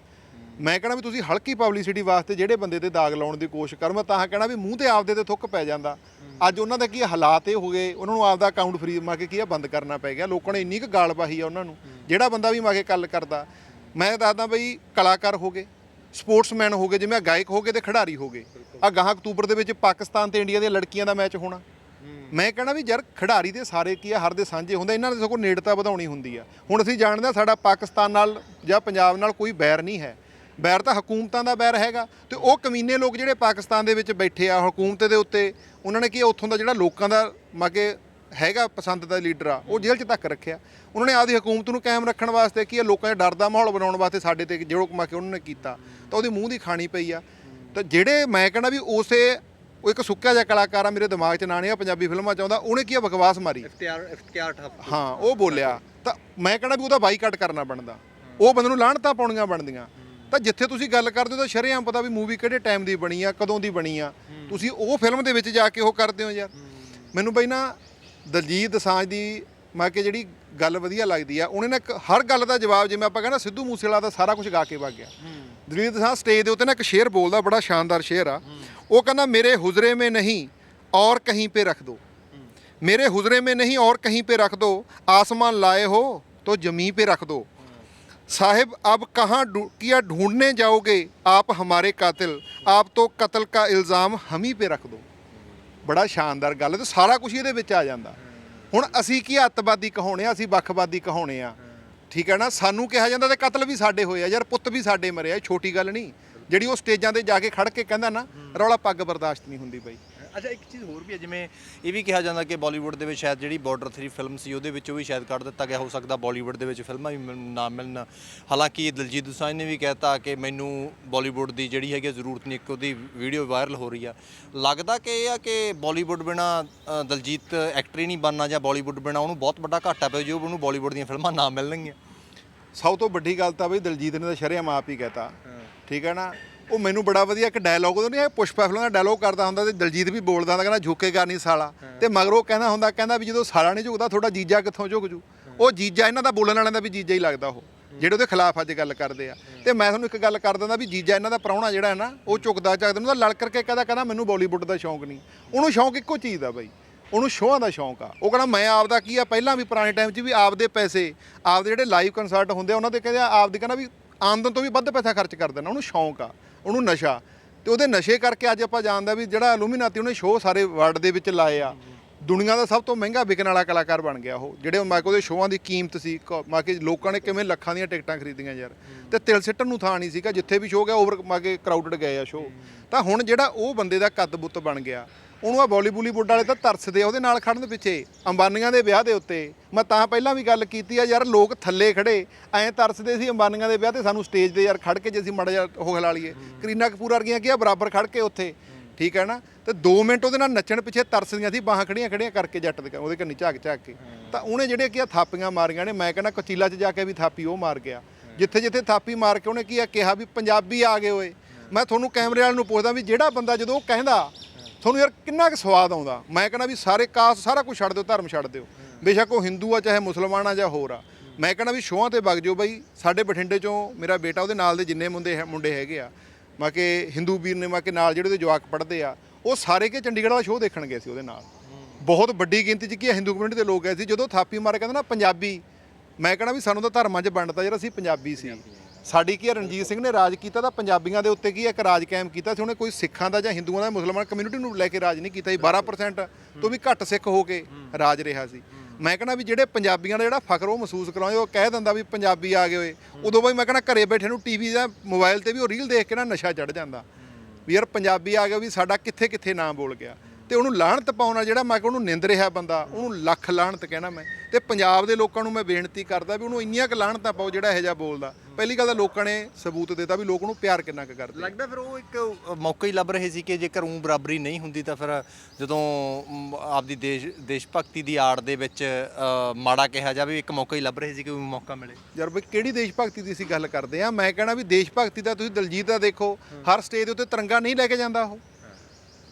ਮੈਂ ਕਹਿਣਾ ਵੀ ਤੁਸੀਂ ਹਲਕੀ ਪਬਲਿਸਿਟੀ ਵਾਸਤੇ ਜਿਹੜੇ ਬੰਦੇ ਤੇ ਦਾਗ ਲਾਉਣ ਦੀ ਕੋਸ਼ਿਸ਼ ਕਰ ਮੈਂ ਤਾਂ ਕਹਿਣਾ ਵੀ ਮੂੰਹ ਤੇ ਆਪਦੇ ਤੇ ਥੁੱਕ ਪੈ ਜਾਂਦਾ। ਅੱਜ ਉਹਨਾਂ ਦਾ ਕੀ ਹਾਲਾਤ ਇਹ ਹੋ ਗਏ ਉਹਨਾਂ ਨੂੰ ਆਪਦਾ ਅਕਾਊਂਟ ਫਰੀ ਮਾ ਕੇ ਕੀ ਆ ਬੰਦ ਕਰਨਾ ਪੈ ਗਿਆ। ਲੋਕਾਂ ਨੇ ਇੰਨੀ ਕੁ ਗਾਲ ਪਾਹੀ ਆ ਉਹਨਾਂ ਨੂੰ। ਜਿਹੜਾ ਬੰਦਾ ਵੀ ਮਾ ਕੇ ਗੱਲ ਕਰਦਾ। ਮੈਂ ਦੱਸਦਾ ਬਈ ਕਲਾਕਾਰ ਹੋ ਗਏ ਸਪੋਰਟਸਮੈਨ ਹੋ ਗਏ ਜਿਵੇਂ ਆਹ ਗਾਇਕ ਹੋ ਗਏ ਤੇ ਖਿਡਾਰੀ ਹੋ ਗਏ। ਆ ਗਾਹਾਂ ਅਕਤੂਬਰ ਦੇ ਵਿੱਚ ਪਾਕਿਸਤਾਨ ਤੇ ਇੰਡੀਆ ਦੀਆਂ ਲੜਕੀਆਂ ਦਾ ਮੈਚ ਹੋਣਾ। ਮੈਂ ਕਹਿਣਾ ਵੀ ਯਾਰ ਖਿਡਾਰੀ ਦੇ ਸਾਰੇ ਕੀ ਆ ਹਰ ਦੇ ਸਾਂਝੇ ਹੁੰਦੇ ਇਹਨਾਂ ਦੇ ਸਗੋਂ ਨੇੜਤਾ ਵਧਾਉਣੀ ਹੁੰਦੀ ਆ। ਹੁਣ ਅਸੀਂ ਜਾਣਦੇ ਹਾਂ ਸਾਡਾ ਪਾਕਿਸਤਾਨ ਨਾਲ ਜਾਂ ਪੰਜਾਬ ਨਾਲ ਕੋਈ ਬੈਰ ਨਹੀਂ ਹੈ। ਬੈਰ ਤਾਂ ਹਕੂਮਤਾਂ ਦਾ ਬੈਰ ਹੈਗਾ ਤੇ ਉਹ ਕਮੀਨੇ ਲੋਕ ਜਿਹੜੇ ਪਾਕਿਸਤਾਨ ਦੇ ਵਿੱਚ ਬੈਠੇ ਆ ਹਕੂਮਤ ਦੇ ਉੱਤੇ ਉਹਨਾਂ ਨੇ ਕੀ ਆ, ਉੱਥੋਂ ਦਾ ਜਿਹੜਾ ਲੋਕਾਂ ਦਾ ਮਾਕੇ ਹੈਗਾ ਪਸੰਦ ਦਾ ਲੀਡਰ ਆ ਉਹ ਜੇਲ੍ਹ 'ਚ ਤੱਕ ਰੱਖਿਆ। ਉਹਨਾਂ ਨੇ ਆਪਦੀ ਹਕੂਮਤ ਨੂੰ ਕਾਇਮ ਰੱਖਣ ਵਾਸਤੇ ਕੀ ਆ ਲੋਕਾਂ 'ਚ ਡਰ ਦਾ ਮਾਹੌਲ ਬਣਾਉਣ ਵਾਸਤੇ ਸਾਡੇ ਤੇ ਜਿਹੜੋ ਮਾਕੇ ਉਹਨਾਂ ਨੇ ਕੀਤਾ? ਤਾਂ ਉਹਦੇ ਮੂੰਹ ਦੀ ਖਾਣੀ ਪਈ ਆ। ਤਾਂ ਜਿਹੜੇ ਮੈਂ ਕਹਿੰਦਾ ਵੀ ਉਸੇ ਉਹ ਇੱਕ ਸੁੱਕਾ ਜਿਹਾ ਕਲਾਕਾਰ ਆ ਮੇਰੇ ਦਿਮਾਗ 'ਚ ਨਾ ਨਹੀਂ ਆ ਪੰਜਾਬੀ ਫਿਲਮਾਂ 'ਚ ਆਉਂਦਾ ਉਹਨੇ ਕੀ ਆ ਬਕਵਾਸ ਮਾਰੀ। ਇਖਤਿਆਰ ਇਖਤਿਆਰ ਠੱਪ ਹਾਂ ਉਹ ਬੋਲਿਆ। ਤਾਂ ਮੈਂ ਕਹਿੰਦਾ ਵੀ ਉਹਦਾ ਬਾਈਕਾਟ ਕਰਨਾ ਬਣਦਾ। ਉਹ ਬੰਦੇ ਨੂੰ ਲਾਹਣਤਾਂ ਪਾਉਣੀਆਂ ਬਣਦੀਆਂ। ਤਾਂ ਜਿੱਥੇ ਤੁਸੀਂ ਗੱਲ ਕਰਦੇ ਹੋ ਤਾਂ ਸ਼ਰੇਆਮ ਪਤਾ ਵੀ ਮੂਵੀ ਕਿਹੜੇ ਟਾਈਮ ਦੀ ਬਣੀ ਆ ਕਦੋਂ ਦੀ ਬਣੀ ਆ। ਤੁਸੀਂ ਉਹ ਫਿਲਮ ਦੇ ਵਿੱਚ ਜਾ ਕੇ ਉਹ ਕਰਦੇ ਹੋ ਯਾਰ। ਮੈਨੂੰ ਬਈ ਨਾ ਦਲਜੀਤ ਦਸਾਂਝ ਦੀ ਮੈਂ ਕਿ ਜਿਹੜੀ ਗੱਲ ਵਧੀਆ ਲੱਗਦੀ ਆ ਉਹਨੇ ਨਾ ਇੱਕ ਹਰ ਗੱਲ ਦਾ ਜਵਾਬ ਜਿਵੇਂ ਆਪਾਂ ਕਹਿੰਦਾ ਸਿੱਧੂ ਮੂਸੇਵਾਲਾ ਦਾ ਸਾਰਾ ਕੁਝ ਗਾ ਕੇ ਵਗ ਗਿਆ ਦਲਜੀਤ ਦਸਾਂਝ ਸਟੇਜ ਦੇ ਉੱਤੇ ਨਾ ਇੱਕ ਸ਼ੇਰ ਬੋਲਦਾ ਬੜਾ ਸ਼ਾਨਦਾਰ ਸ਼ੇਰ ਆ ਉਹ ਕਹਿੰਦਾ ਮੇਰੇ ਹੁਜ਼ਰੇ में नहीं और कहीं पे रख दो मेरे हुजरे में नहीं और कहीं पे रख दो आसमान लाए हो तो जमी पे रख दो साहिब अब कहाँ ढू- किया ढूंढने जाओगे आप हमारे कातिल आप तो कत्ल का इल्ज़ाम हम ही पे रख दो ਬੜਾ ਸ਼ਾਨਦਾਰ ਗੱਲ ਹੈ ਤੇ ਸਾਰਾ ਕੁਝ ਇਹਦੇ ਵਿੱਚ ਆ ਜਾਂਦਾ। ਹੁਣ ਅਸੀਂ ਕੀ ਅੱਤਵਾਦੀ ਕਹਾਉਣੇ ਆ, ਅਸੀਂ ਵੱਖਵਾਦੀ ਕਹਾਉਣੇ ਆ। ਠੀਕ ਹੈ ਨਾ? ਸਾਨੂੰ ਕਿਹਾ ਜਾਂਦਾ ਤੇ ਕਤਲ ਵੀ ਸਾਡੇ ਹੋਏ ਆ, ਯਾਰ ਪੁੱਤ ਵੀ ਸਾਡੇ ਮਰੇ ਆ ਛੋਟੀ ਗੱਲ ਨਹੀਂ। ਜਿਹੜੀ ਉਹ ਸਟੇਜਾਂ ਤੇ ਜਾ ਕੇ ਖੜ ਕੇ ਕਹਿੰਦਾ ਨਾ, ਰੌਲਾ ਪੱਗ ਬਰਦਾਸ਼ਤ ਨਹੀਂ ਹੁੰਦੀ ਬਈ। ਅੱਛਾ ਇੱਕ ਚੀਜ਼ ਹੋਰ ਵੀ ਹੈ ਜਿਵੇਂ ਇਹ ਵੀ ਕਿਹਾ ਜਾਂਦਾ ਕਿ ਬਾਲੀਵੁੱਡ ਦੇ ਵਿੱਚ ਸ਼ਾਇਦ ਜਿਹੜੀ ਬਾਰਡਰ 3 ਫਿਲਮ ਸੀ ਉਹਦੇ ਵਿੱਚੋਂ ਵੀ ਸ਼ਾਇਦ ਕੱਢ ਦਿੱਤਾ ਗਿਆ ਹੋ ਸਕਦਾ ਬਾਲੀਵੁੱਡ ਦੇ ਵਿੱਚ ਫਿਲਮਾਂ ਵੀ ਮਿਲ- ਨਾ ਮਿਲਣ। ਹਾਲਾਂਕਿ ਦਲਜੀਤ ਦੋਸਾਂਝ ਨੇ ਵੀ ਕਹਿਤਾ ਕਿ ਮੈਨੂੰ ਬਾਲੀਵੁੱਡ ਦੀ ਜਿਹੜੀ ਹੈਗੀ ਜ਼ਰੂਰਤ ਨਹੀਂ ਇੱਕ ਉਹਦੀ ਵੀਡੀਓ ਵਾਇਰਲ ਹੋ ਰਹੀ ਆ। ਲੱਗਦਾ ਕਿ ਇਹ ਆ ਕਿ ਬਾਲੀਵੁੱਡ ਬਿਨਾ ਦਲਜੀਤ ਐਕਟਰ ਹੀ ਨਹੀਂ ਬਣਨਾ ਜਾਂ ਬਾਲੀਵੁੱਡ ਬਿਨਾ ਉਹਨੂੰ ਬਹੁਤ ਵੱਡਾ ਘਾਟਾ ਪਿਆ ਜੋ ਉਹਨੂੰ ਬਾਲੀਵੁੱਡ ਦੀਆਂ ਫਿਲਮਾਂ ਨਾ ਮਿਲਣਗੀਆਂ। ਸਭ ਤੋਂ ਵੱਡੀ ਗੱਲ ਤਾਂ ਬਈ ਦਲਜੀਤ ਨੇ ਤਾਂ ਸ਼ਰੇਆਮ ਆਪ ਹੀ ਕਹਿਤਾ। ਠੀਕ ਹੈ ਨਾ? ਉਹ ਮੈਨੂੰ ਬੜਾ ਵਧੀਆ ਇੱਕ ਡਾਇਲੌਗ ਉਹਦਾ ਨਹੀਂ ਇਹ ਪੁਸ਼ਪਾ ਫਿਲਮ ਦਾ ਡਾਇਲੌਗ ਕਰਦਾ ਹੁੰਦਾ ਤੇ ਦਲਜੀਤ ਵੀ ਬੋਲਦਾ ਹੁੰਦਾ ਕਹਿੰਦਾ ਝੁਕੇਗਾ ਨਹੀਂ ਸਾਲਾ। ਤੇ ਮਗਰੋਂ ਕਹਿੰਦਾ ਹੁੰਦਾ ਕਹਿੰਦਾ ਵੀ ਜਦੋਂ ਸਾਲਾ ਨਹੀਂ ਝੁਕਦਾ ਤੁਹਾਡਾ ਜੀਜਾ ਕਿੱਥੋਂ ਝੁਕ ਜੂ? ਉਹ ਜੀਜਾ ਇਹਨਾਂ ਦਾ ਬੋਲਣ ਵਾਲਿਆਂ ਦਾ ਵੀ ਜੀਜਾ ਹੀ ਲੱਗਦਾ ਉਹ ਜਿਹੜੇ ਉਹਦੇ ਖਿਲਾਫ ਅੱਜ ਗੱਲ ਕਰਦੇ ਆ। ਤੇ ਮੈਂ ਤੁਹਾਨੂੰ ਇੱਕ ਗੱਲ ਕਰ ਦਿੰਦਾ ਵੀ ਜੀਜਾ ਇਹਨਾਂ ਦਾ ਪ੍ਰਾਹੁਣਾ ਜਿਹੜਾ ਹੈ ਨਾ ਉਹ ਝੁਕਦਾ ਝਕਦਾ ਉਹਨੂੰ ਤਾਂ ਲੜ ਕਰਕੇ ਕਹਿੰਦਾ ਕਹਿੰਦਾ ਮੈਨੂੰ ਬਾਲੀਵੁੱਡ ਦਾ ਸ਼ੌਂਕ ਨਹੀਂ। ਉਹਨੂੰ ਸ਼ੌਂਕ ਇੱਕੋ ਚੀਜ਼ ਦਾ ਬਾਈ ਉਹਨੂੰ ਸ਼ੋਆਂ ਦਾ ਸ਼ੌਂਕ ਆ। ਉਹ ਕਹਿੰਦਾ ਮੈਂ ਆਪਦਾ ਕੀ ਆ ਪਹਿਲਾਂ ਵੀ ਪੁਰਾਣੇ ਟਾਈਮ 'ਚ ਵੀ ਆਪਦੇ ਪੈਸੇ ਆਪਦੇ ਜਿਹੜੇ ਲਾਈਵ ਕਨਸਰਟ ਹੁੰਦੇ ਆ ਉਹਨਾਂ ਤੇ ਕਹਿੰਦੇ ਆਪਦੀ ਕਹਿੰਦਾ ਵੀ ਆਮਦਨ ਤੋਂ ਵੀ ਵੱਧ ਪੈਸਾ ਖਰਚ ਕਰ ਦੇਣਾ ਉਹਨੂੰ ਸ਼ੌਂਕ ਆ। ਉਹਨੂੰ ਨਸ਼ਾ। ਤੇ ਉਹਦੇ ਨਸ਼ੇ ਕਰਕੇ ਅੱਜ ਆਪਾਂ ਜਾਣਦਾ ਵੀ ਜਿਹੜਾ ਐਲੂਮੀਨਾਤੀ ਉਹਨੇ ਸ਼ੋਅ ਸਾਰੇ ਵਰਲਡ ਦੇ ਵਿੱਚ ਲਾਏ ਆ। ਦੁਨੀਆ ਦਾ ਸਭ ਤੋਂ ਮਹਿੰਗਾ ਵਿਕਣ ਵਾਲਾ ਕਲਾਕਾਰ ਬਣ ਗਿਆ ਉਹ, ਜਿਹੜੇ ਮੈਂ ਉਹਦੇ ਸ਼ੋਆਂ ਦੀ ਕੀਮਤ ਸੀ, ਕ- ਮੈਂ ਕਿ ਲੋਕਾਂ ਨੇ ਕਿਵੇਂ ਲੱਖਾਂ ਦੀਆਂ ਟਿਕਟਾਂ ਖਰੀਦੀਆਂ ਯਾਰ। ਤੇ ਤਿਲ ਸਿੱਟਣ ਨੂੰ ਥਾਂ ਨਹੀਂ ਸੀਗਾ, ਜਿੱਥੇ ਵੀ ਸ਼ੋਅ ਗਿਆ ਓਵਰ ਮੈਂ ਕਿ ਕਰਾਊਡਡ ਗਏ ਆ ਸ਼ੋਅ ਤਾਂ ਹੁਣ ਜਿਹੜਾ ਉਹ ਬੰਦੇ ਦਾ ਕੱਦ ਬੁੱਤ ਬਣ ਗਿਆ ਉਹਨੂੰ ਆ ਬਾਲੀਵੁੱਡ ਵਾਲੇ ਤਾਂ ਤਰਸਦੇ ਆ, ਉਹਦੇ ਨਾਲ ਖੜਨ ਦੇ ਪਿੱਛੇ, ਅੰਬਾਨੀਆਂ ਦੇ ਵਿਆਹ ਦੇ ਉੱਤੇ। ਮੈਂ ਤਾਂ ਪਹਿਲਾਂ ਵੀ ਗੱਲ ਕੀਤੀ ਆ, ਯਾਰ ਲੋਕ ਥੱਲੇ ਖੜੇ, ਐਂ ਤਰਸਦੇ ਸੀ ਅੰਬਾਨੀਆਂ ਦੇ ਵਿਆਹ ਤੇ ਸਾਨੂੰ ਸਟੇਜ ਤੇ ਯਾਰ ਖੜ ਕੇ ਜੇ ਅਸੀਂ ਮੜਾ ਜਾ ਉਹ ਹਿਲਾ ਲਈਏ। ਕਰੀਨਾ ਕਪੂਰ ਵਰਗੀਆਂ ਕੀ ਆ, ਬਰਾਬਰ ਖੜ ਕੇ ਉੱਥੇ। ਠੀਕ ਹੈ ਨਾ? ਤੇ 2 ਮਿੰਟ ਉਹਦੇ ਨਾਲ ਨੱਚਣ ਪਿੱਛੇ ਤਰਸਦੀਆਂ ਸੀ, ਬਾਹਾਂ ਖੜੀਆਂ ਖੜੀਆਂ ਕਰਕੇ ਜੱਟ ਦੇ ਉਹਦੇ ਕੰਨੀ ਝਾਕ ਝਾਕ ਕੇ। ਤਾਂ ਉਹਨੇ ਜਿਹੜੇ ਕੀ ਆ, ਥਾਪੀਆਂ ਮਾਰੀਆਂ ਨੇ, ਮੈਂ ਕਹਿੰਦਾ ਕਚੀਲਾ 'ਚ ਜਾ ਕੇ ਵੀ ਥਾਪੀ ਉਹ ਮਾਰ ਗਿਆ। ਜਿੱਥੇ ਜਿੱਥੇ ਥਾਪੀ ਮਾਰ ਕੇ ਉਹਨੇ ਕੀ ਆ, ਕਿਹਾ ਵੀ ਪੰਜਾਬੀ ਆ ਗਏ ਓਏ। ਮੈਂ ਤੁਹਾਨੂੰ ਕੈਮਰੇ ਵਾਲੇ ਨੂੰ ਪੁੱਛਦਾ ਵੀ ਜਿਹੜਾ ਬੰਦਾ ਜਦੋਂ ਉਹ ਕਹਿੰਦਾ ਤੁਹਾਨੂੰ ਯਾਰ ਕਿੰਨਾ ਕੁ ਸਵਾਦ ਆਉਂਦਾ। ਮੈਂ ਕਹਿੰਦਾ ਵੀ ਸਾਰੇ ਕਾਸ ਸਾਰਾ ਕੁਝ ਛੱਡ ਦਿਓ ਧਰਮ ਛੱਡ ਦਿਓ। ਬੇਸ਼ੱਕ ਉਹ ਹਿੰਦੂ ਆ ਚਾਹੇ ਮੁਸਲਮਾਨ ਆ ਜਾਂ ਹੋਰ ਆ। ਮੈਂ ਕਹਿੰਦਾ ਵੀ ਸ਼ੋਆਂ ਤੇ ਵਗ ਜਾਓ ਬਾਈ। ਸਾਡੇ ਬਠਿੰਡੇ ਚੋਂ ਮੇਰਾ ਬੇਟਾ ਉਹਦੇ ਨਾਲ ਦੇ ਜਿੰਨੇ ਮੁੰਡੇ ਹੈ ਮੁੰਡੇ ਹੈਗੇ ਆ। ਮੈਂ ਕਿ ਹਿੰਦੂ ਵੀਰ ਨੇ ਮੈਂ ਕਿ ਨਾਲ ਜਿਹੜੇ ਉਹਦੇ ਜਵਾਕ ਪੜ੍ਹਦੇ ਆ ਉਹ ਸਾਰੇ ਕੇ ਚੰਡੀਗੜ੍ਹ ਵਾਲਾ ਸ਼ੋਅ ਦੇਖਣ ਗਏ ਸੀ ਉਹਦੇ ਨਾਲ। ਬਹੁਤ ਵੱਡੀ ਗਿਣਤੀ 'ਚ ਕੀ ਹਿੰਦੂ ਕਮਿਊਨਿਟੀ ਦੇ ਲੋਕ ਗਏ ਸੀ। ਜਦੋਂ ਥਾਪੀ ਮਾਰੇ ਕਹਿੰਦਾ ਨਾ ਪੰਜਾਬੀ ਮੈਂ ਕਹਿੰਦਾ ਵੀ ਸਾਨੂੰ ਤਾਂ ਧਰਮਾਂ 'ਚ ਵੰਡਤਾ ਯਾਰ ਅਸੀਂ ਪੰਜਾਬੀ ਸੀ। ਸਾਡੀ ਕੀ ਆ, ਰਣਜੀਤ ਸਿੰਘ ਨੇ ਰਾਜ ਕੀਤਾ ਤਾਂ ਪੰਜਾਬੀਆਂ ਦੇ ਉੱਤੇ ਕੀ ਆ, ਇੱਕ ਰਾਜ ਕਾਇਮ ਕੀਤਾ ਸੀ ਉਹਨੇ ਕੋਈ ਸਿੱਖਾਂ ਦਾ ਜਾਂ ਹਿੰਦੂਆਂ ਦਾ ਮੁਸਲਮਾਨ ਕਮਿਊਨਿਟੀ ਨੂੰ ਲੈ ਕੇ ਰਾਜ ਨਹੀਂ ਕੀਤਾ ਸੀ 12% ਤੋਂ ਵੀ ਘੱਟ ਸਿੱਖ ਹੋ ਕੇ ਰਾਜ ਰਿਹਾ ਸੀ। ਮੈਂ ਕਹਿੰਦਾ ਵੀ ਜਿਹੜੇ ਪੰਜਾਬੀਆਂ ਦਾ ਜਿਹੜਾ ਫਖਰ ਉਹ ਮਹਿਸੂਸ ਕਰਾਉਂਦੇ ਉਹ ਕਹਿ ਦਿੰਦਾ ਵੀ ਪੰਜਾਬੀ ਆ ਗਏ ਹੋਏ। ਉਦੋਂ ਬਾਈ ਮੈਂ ਕਹਿੰਦਾ ਘਰੇ ਬੈਠੇ ਨੂੰ ਟੀਵੀ ਜਾਂ ਮੋਬਾਈਲ ਤੇ ਵੀ ਉਹ ਰੀਲ ਦੇਖ ਕੇ ਨਾ ਨਸ਼ਾ ਚੜ ਜਾਂਦਾ। ਵੀ ਯਾਰ ਪੰਜਾਬੀ ਆ ਗਿਆ ਵੀ ਸਾਡਾ ਕਿੱਥੇ ਕਿੱਥੇ ਨਾਮ ਬੋਲ ਗਿਆ। ਤੇ ਉਹਨੂੰ ਲਾਹਣਤ ਪਾਉਣ ਜਿਹੜਾ ਮੈਂ ਕਿ ਉਹਨੂੰ ਨਿੰਦ ਰਿਹਾ ਬੰਦਾ ਉਹਨੂੰ ਲੱਖ ਲਾਹਣਤ ਕਹਿਣਾ ਮੈਂ। ਤੇ ਪੰਜਾਬ ਦੇ ਲੋਕਾਂ ਨੂੰ ਮੈਂ ਬੇਨਤੀ ਕਰਦਾ ਵੀ ਉਹਨੂੰ ਇੰਨੀਆਂ ਕੁ ਲਾਹਣਤਾਂ ਪਾਓ ਜਿਹੜਾ ਇਹੋ ਜਿਹਾ ਬੋਲਦਾ। ਪਹਿਲੀ ਗੱਲ ਤਾਂ ਲੋਕਾਂ ਨੇ ਸਬੂਤ ਦਿੱਤਾ ਵੀ ਲੋਕ ਉਹਨੂੰ ਪਿਆਰ ਕਿੰਨਾ ਕੁ ਕਰਦੇ ਲੱਗਦਾ ਫਿਰ ਉਹ ਇੱਕ ਮੌਕਾ ਹੀ ਲੱਭ ਰਹੇ ਸੀ ਕਿ ਜੇਕਰ ਉਹ ਬਰਾਬਰੀ ਨਹੀਂ ਹੁੰਦੀ ਤਾਂ ਫਿਰ ਜਦੋਂ ਆਪਦੀ ਦੇਸ਼ ਦੇਸ਼ ਭਗਤੀ ਦੀ ਆੜ ਦੇ ਵਿੱਚ ਮਾੜਾ ਕਿਹਾ ਜਾਵੇ ਇੱਕ ਮੌਕਾ ਹੀ ਲੱਭ ਰਹੇ ਸੀ ਕਿ ਉਹ ਮੌਕਾ ਮਿਲੇ। ਯਾਰ ਬਈ ਕਿਹੜੀ ਦੇਸ਼ ਭਗਤੀ ਦੀ ਅਸੀਂ ਗੱਲ ਕਰਦੇ ਆ? ਮੈਂ ਕਹਿਣਾ ਵੀ ਦੇਸ਼ ਭਗਤੀ ਦਾ ਤੁਸੀਂ ਦਲਜੀਤ ਦਾ ਦੇਖੋ ਹਰ ਸਟੇਜ ਦੇ ਉੱਤੇ ਤਿਰੰਗਾ ਨਹੀਂ ਲੈ ਕੇ ਜਾਂਦਾ ਉਹ।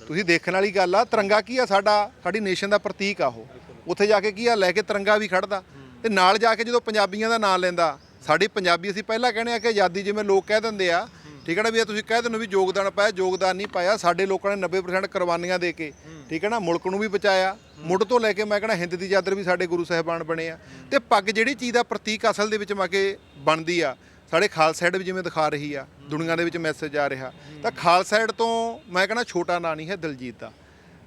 ਤੁਸੀਂ ਦੇਖਣ ਵਾਲੀ ਗੱਲ ਆ, ਤਿਰੰਗਾ ਕੀ ਆ ਸਾਡਾ? ਸਾਡੀ ਨੇਸ਼ਨ ਦਾ ਪ੍ਰਤੀਕ ਆ ਉਹ। ਉੱਥੇ ਜਾ ਕੇ ਕੀ ਆ, ਲੈ ਕੇ ਤਿਰੰਗਾ ਵੀ ਖੜਦਾ। ਤੇ ਨਾਲ ਜਾ ਕੇ ਜਦੋਂ ਪੰਜਾਬੀਆਂ ਦਾ ਨਾਂ ਲੈਂਦਾ, ਸਾਡੀ ਪੰਜਾਬੀ ਅਸੀਂ ਪਹਿਲਾਂ ਕਹਿੰਦੇ ਆ ਕਿ ਆਜ਼ਾਦੀ ਜਿਵੇਂ ਲੋਕ ਕਹਿ ਦਿੰਦੇ ਆ, ਠੀਕ ਹੈ ਨਾ ਵੀ ਇਹ ਤੁਸੀਂ ਕਹਿ ਦਿੰਦੇ ਹੋ ਵੀ ਯੋਗਦਾਨ ਪਾਇਆ, ਯੋਗਦਾਨ ਨਹੀਂ ਪਾਇਆ, ਸਾਡੇ ਲੋਕਾਂ ਨੇ 90% ਕੁਰਬਾਨੀਆਂ ਦੇ ਕੇ, ਠੀਕ ਹੈ ਨਾ, ਮੁਲਕ ਨੂੰ ਵੀ ਬਚਾਇਆ। ਮੁੱਢ ਤੋਂ ਲੈ ਕੇ ਮੈਂ ਕਹਿੰਦਾ ਹਿੰਦ ਦੀ ਚਾਦਰ ਵੀ ਸਾਡੇ ਗੁਰੂ ਸਾਹਿਬਾਨ ਬਣੇ ਆ। ਤੇ ਪੱਗ ਜਿਹੜੀ ਚੀਜ਼ ਦਾ ਪ੍ਰਤੀਕ ਅਸਲ ਦੇ ਵਿੱਚ ਮਾ ਕੇ ਬਣਦੀ ਆ ਸਾਡੇ ਖਾਲਸਾ ਸਾਈਡ ਵੀ ਜਿਵੇਂ ਦਿਖਾ ਰਹੀ ਆ, ਦੁਨੀਆ ਦੇ ਵਿੱਚ ਮੈਸੇਜ ਆ ਰਿਹਾ। ਤਾਂ ਖਾਲਸਾ ਸਾਈਡ ਤੋਂ ਮੈਂ ਕਹਿੰਦਾ ਛੋਟਾ ਨਾਂ ਨਹੀਂ ਹੈ ਦਲਜੀਤ ਦਾ।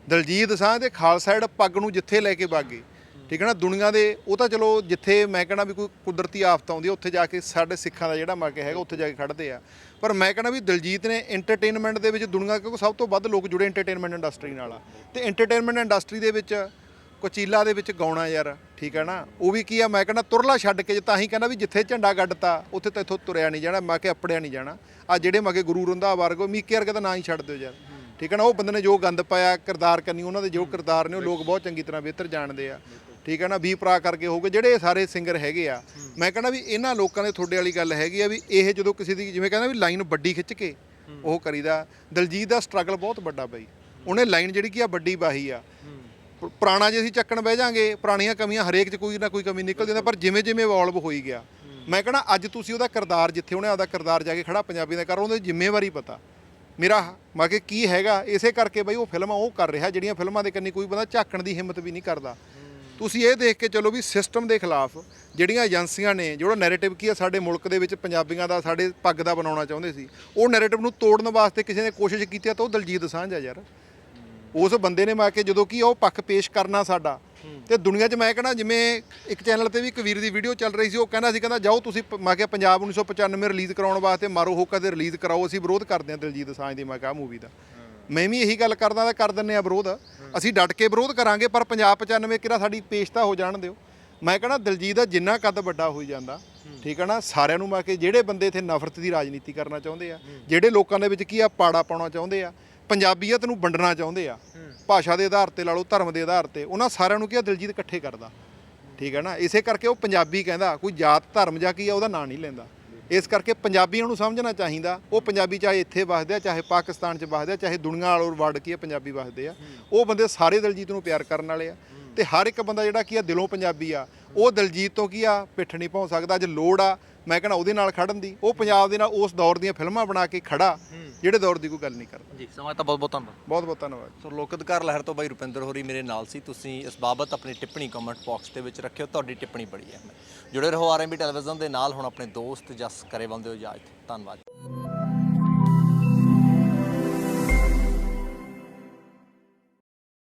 ਦਲਜੀਤ ਦੋਸਾਂਝ ਦੇ ਖਾਲਸਾ ਏਡ ਪੱਗ ਨੂੰ ਜਿੱਥੇ ਲੈ ਕੇ ਵਾਗੇ ਠੀਕ ਹੈ ਨਾ, ਦੁਨੀਆ ਦੇ, ਉਹ ਤਾਂ ਚਲੋ ਜਿੱਥੇ ਮੈਂ ਕਹਿੰਦਾ ਵੀ ਕੋਈ ਕੁਦਰਤੀ ਆਫਤ ਆਉਂਦੀ ਹੈ ਉੱਥੇ ਜਾ ਕੇ ਸਾਡੇ ਸਿੱਖਾਂ ਦਾ ਜਿਹੜਾ ਮੱਕ ਹੈਗਾ, ਉੱਥੇ ਜਾ ਕੇ ਖੜਦੇ ਆ। ਪਰ ਮੈਂ ਕਹਿੰਦਾ ਵੀ ਦਲਜੀਤ ਨੇ ਐਂਟਰਟੇਨਮੈਂਟ ਦੇ ਵਿੱਚ ਦੁਨੀਆ ਕਿਉਂਕਿ ਸਭ ਤੋਂ ਵੱਧ ਲੋਕ ਜੁੜੇ ਐਂਟਰਟੇਨਮੈਂਟ ਇੰਡਸਟਰੀ ਨਾਲ ਆ। ਤੇ ਐਂਟਰਟੇਨਮੈਂਟ ਇੰਡਸਟਰੀ ਦੇ ਵਿੱਚ ਕੋਚੀਲਾ ਦੇ ਵਿੱਚ ਗਾਉਣਾ ਯਾਰ, ਠੀਕ ਹੈ ਨਾ? ਉਹ ਵੀ ਕੀ ਆ, ਮੈਂ ਕਹਿੰਦਾ ਤੁਰਲਾ ਛੱਡ ਕੇ ਜੇ ਤਾਂ ਹੀ ਕਹਿੰਦਾ ਵੀ ਜਿੱਥੇ ਝੰਡਾ ਗੱਡਤਾ, ਉੱਥੇ ਤਾਂ ਇੱਥੋਂ ਤੁਰਿਆ ਨਹੀਂ ਜਾਣਾ, ਮੈਂ ਕਿ ਅਪੜਿਆ ਨਹੀਂ ਜਾਣਾ। ਆ ਜਿਹੜੇ ਮਗੇ ਗੁਰੂ ਰੰਧਾਵਾ ਵਰਗੋ ਮੀਕੇ ਵਰਗੇ ਤਾਂ ਨਾ ਹੀ ਛੱਡ ਦਿਓ ਯਾਰ। ਠੀਕ ਹੈ ਨਾ? ਉਹ ਬੰਦੇ ਨੇ ਜੋ ਗੰਦ ਪਾਇਆ, ਕਿਰਦਾਰ ਕਰਨੀ, ਉਹਨਾਂ ਦੇ ਜੋ ਕਿਰਦਾਰ ਨੇ, ਉਹ ਲੋਕ ਬਹੁਤ ਚੰਗੀ ਤਰ੍ਹਾਂ ਬਿਹਤਰ ਜਾਣਦੇ ਆ। ਠੀਕ ਹੈ ਨਾ? ਵੀ ਭਰਾ ਕਰਕੇ ਹੋਊਗੇ, ਜਿਹੜੇ ਸਾਰੇ ਸਿੰਗਰ ਹੈਗੇ ਆ, ਮੈਂ ਕਹਿੰਦਾ ਵੀ ਇਹਨਾਂ ਲੋਕਾਂ ਦੇ ਤੁਹਾਡੇ ਵਾਲੀ ਗੱਲ ਹੈਗੀ ਆ ਵੀ ਇਹ ਜਦੋਂ ਕਿਸੇ ਦੀ ਜਿਵੇਂ ਕਹਿੰਦਾ ਵੀ ਲਾਈਨ ਵੱਡੀ ਖਿੱਚ ਕੇ ਉਹ ਕਰੀਦਾ, ਦਲਜੀਤ ਦਾ ਸਟਰਗਲ ਬਹੁਤ ਵੱਡਾ ਬਈ। ਉਹਨੇ ਲਾਈਨ ਜਿਹੜੀ ਕੀ ਆ, ਵੱਡੀ ਬਾਹੀ ਆ। ਪੁਰਾਣਾ ਜੇ ਅਸੀਂ ਚੱਕਣ ਬਹਿ ਜਾਾਂਗੇ, ਪੁਰਾਣੀਆਂ ਕਮੀਆਂ ਹਰੇਕ 'ਚ ਕੋਈ ਨਾ ਕੋਈ ਕਮੀ ਨਿਕਲ ਜਾਂਦਾ, ਪਰ ਜਿਵੇਂ ਜਿਵੇਂ ਇਵੋਲਵ ਹੋਈ ਗਿਆ, ਮੈਂ ਕਹਣਾ ਅੱਜ ਤੁਸੀਂ ਉਹਦਾ ਕਿਰਦਾਰ ਜਿੱਥੇ ਉਹਨੇ ਆਪਦਾ ਕਿਰਦਾਰ ਜਾ ਕੇ ਖੜਾ ਪੰਜਾਬੀ ਦਾ ਕਰ, ਉਹਦੀ ਜ਼ਿੰਮੇਵਾਰੀ ਪਤਾ। ਮੇਰਾ ਮੈਂ ਕਿ ਕੀ ਹੈਗਾ, ਇਸੇ ਕਰਕੇ ਬਈ ਉਹ ਫਿਲਮਾਂ ਉਹ ਕਰ ਰਿਹਾ, ਜਿਹੜੀਆਂ ਫਿਲਮਾਂ ਦੇ ਕੰਨੀ ਕੋਈ ਬੰਦਾ ਝਾਕਣ ਦੀ ਹਿੰਮਤ ਵੀ ਨਹੀਂ ਕਰਦਾ। ਤੁਸੀਂ ਇਹ ਦੇਖ ਕੇ ਚਲੋ ਵੀ ਸਿਸਟਮ ਦੇ ਖਿਲਾਫ ਜਿਹੜੀਆਂ ਏਜੰਸੀਆਂ ਨੇ, ਜਿਹੜਾ ਨੈਰੇਟਿਵ ਕੀ ਹੈ ਸਾਡੇ ਮੁਲਕ ਦੇ ਵਿੱਚ ਪੰਜਾਬੀਆਂ ਦਾ, ਸਾਡੇ ਪੱਗ ਦਾ ਬਣਾਉਣਾ ਚਾਹੁੰਦੇ ਸੀ, ਉਹ ਨੈਰੇਟਿਵ ਨੂੰ ਤੋੜਨ ਵਾਸਤੇ ਕਿਸੇ ਨੇ ਕੋਸ਼ਿਸ਼ ਕੀਤੀ ਆ ਤਾਂ ਉਹ ਦਲਜੀਤ ਦੋਸਾਂਝ ਆ ਯਾਰ। ਉਸ ਬੰਦੇ ਨੇ ਮੈਂ ਕਿ ਜਦੋਂ ਕਿ ਉਹ ਪੱਖ ਪੇਸ਼ ਕਰਨਾ ਸਾਡਾ। ਤੇ ਦੁਨੀਆ 'ਚ ਮੈਂ ਕਹਿੰਦਾ ਜਿਵੇਂ ਇੱਕ ਚੈਨਲ ਤੇ ਵੀ ਇੱਕ ਦੀ ਵੀਡੀਓ ਚੱਲ ਰਹੀ ਸੀ, ਉਹ ਕਹਿੰਦਾ ਸੀ, ਕਹਿੰਦਾ ਜਾਓ ਤੁਸੀਂ ਮੈਂ ਕਿਹਾ ਪੰਜਾਬ 1995 ਰਿਲੀਜ਼ ਕਰਾਉਣ ਵਾਸਤੇ ਮਾਰੋ ਹੋਕਾ ਤੇ ਰਿਲੀਜ਼ ਕਰਾਓ, ਅਸੀਂ ਵਿਰੋਧ ਕਰਦੇ ਹਾਂ ਦਿਲਜੀਤ ਦੋਸਾਂਝ ਦੀ, ਮੈਂ ਕਿਹਾ ਮੂਵੀ ਦਾ। ਮੈਂ ਵੀ ਇਹੀ ਗੱਲ ਕਰਦਾ ਤਾਂ ਕਰ ਦਿੰਨੇ ਆ ਵਿਰੋਧ। ਅਸੀਂ ਡਟ ਕੇ ਵਿਰੋਧ ਕਰਾਂਗੇ, ਪਰ ਪੰਜਾਬ 95 ਕਿਹੜਾ ਸਾਡੀ ਪੇਸ਼ਤਾ ਹੋ ਜਾਣ ਦਿਓ। ਮੈਂ ਕਹਿੰਦਾ ਦਿਲਜੀਤ ਦਾ ਜਿੰਨਾ ਕੱਦ ਵੱਡਾ ਹੋਈ ਜਾਂਦਾ, ਠੀਕ ਹੈ ਨਾ, ਸਾਰਿਆਂ ਨੂੰ ਮੈਂ ਕਿ ਜਿਹੜੇ ਬੰਦੇ ਇੱਥੇ ਨਫ਼ਰਤ ਦੀ ਰਾਜਨੀਤੀ ਕਰਨਾ ਚਾਹੁੰਦੇ ਆ, ਜਿਹੜੇ ਲੋਕਾਂ ਦੇ ਵਿੱਚ ਕੀ ਆ, ਪਾੜਾ ਪਾਉਣਾ ਚਾਹੁੰਦੇ ਆ ਪੰਜਾਬੀਅਤ ਨੂੰ ਵੰਡਣਾ ਚਾਹੁੰਦੇ ਆ। ਭਾਸ਼ਾ ਦੇ ਆਧਾਰ ਤੇ ਲਾ ਲਓ ਧਰਮ ਦੇ ਆਧਾਰ ਤੇ। ਉਹਨਾਂ ਸਾਰਿਆਂ ਨੂੰ ਕੀ ਆ ਦਿਲਜੀਤ ਇਕੱਠੇ ਕਰਦਾ। ਠੀਕ ਹੈ ਨਾ? ਇਸੇ ਕਰਕੇ ਉਹ ਪੰਜਾਬੀ ਕਹਿੰਦਾ ਕੋਈ ਜਾਤ ਧਰਮ ਜਾਂ ਕੀ ਆ ਉਹਦਾ ਨਾਂ ਨਹੀਂ ਲੈਂਦਾ। ਇਸ ਕਰਕੇ ਪੰਜਾਬੀਆਂ ਨੂੰ ਸਮਝਣਾ ਚਾਹੀਦਾ। ਉਹ ਪੰਜਾਬੀ ਚਾਹੇ ਇੱਥੇ ਵਸਦੇ ਆ ਚਾਹੇ ਪਾਕਿਸਤਾਨ 'ਚ ਵਸਦੇ ਆ ਚਾਹੇ ਦੁਨੀਆ ਵਾਲੋਂ ਵਰਡ ਕੀ ਆ ਪੰਜਾਬੀ ਵਸਦੇ ਆ। ਉਹ ਬੰਦੇ ਸਾਰੇ ਦਿਲਜੀਤ ਨੂੰ ਪਿਆਰ ਕਰਨ ਵਾਲੇ ਆ। ਤੇ ਹਰ ਇੱਕ ਬੰਦਾ ਜਿਹੜਾ ਕੀ ਆ ਦਿਲੋਂ ਪੰਜਾਬੀ ਆ। ਉਹ ਦਿਲਜੀਤ ਤੋਂ ਕੀ ਆ ਪਿੱਠ ਨਹੀਂ ਪਾਉ ਸਕਦਾ। ਅੱਜ ਲੋੜ ਆ ਮੈਂ ਕਹਿੰਦਾ ਉਹਦੇ ਨਾਲ ਖੜਨ ਦੀ। ਉਹ ਪੰਜਾਬ ਦੇ ਨਾਲ ਉਸ ਦੌਰ ਦੀਆਂ ਫਿਲਮਾਂ ਬਣਾ ਕੇ ਖੜਾ। ਜਿਹੜੇ ਦੌਰ ਦੀ ਕੋਈ ਗੱਲ ਨਹੀਂ ਕਰਦਾ। ਜੀ ਸਮਾਂ ਤਾਂ ਬਹੁਤ ਬਹੁਤ ਧੰਨਵਾਦ। ਬਹੁਤ ਬਹੁਤ ਧੰਨਵਾਦ। ਸੋ ਲੋਕ ਅਧਿਕਾਰ ਲਹਿਰ ਤੋਂ ਬਾਈ ਰੁਪਿੰਦਰ ਹੋਰੀ ਮੇਰੇ ਨਾਲ ਸੀ। ਤੁਸੀਂ ਇਸ ਬਾਬਤ ਆਪਣੀ ਟਿੱਪਣੀ ਕਮੈਂਟ ਬਾਕਸ ਦੇ ਵਿੱਚ ਰੱਖਿਓ। ਤੁਹਾਡੀ ਟਿੱਪਣੀ ਬੜੀ ਹੈ। ਜੁੜੇ ਰਹੋ ਆਰਐਮਬੀ ਟੈਲੀਵਿਜ਼ਨ ਦੇ ਨਾਲ। ਹੁਣ ਆਪਣੇ ਦੋਸਤ ਜਸ ਕਰੇ ਬੰਦੇ ਹੋ ਇਜਾਜ਼ਤ ਧੰਨਵਾਦ।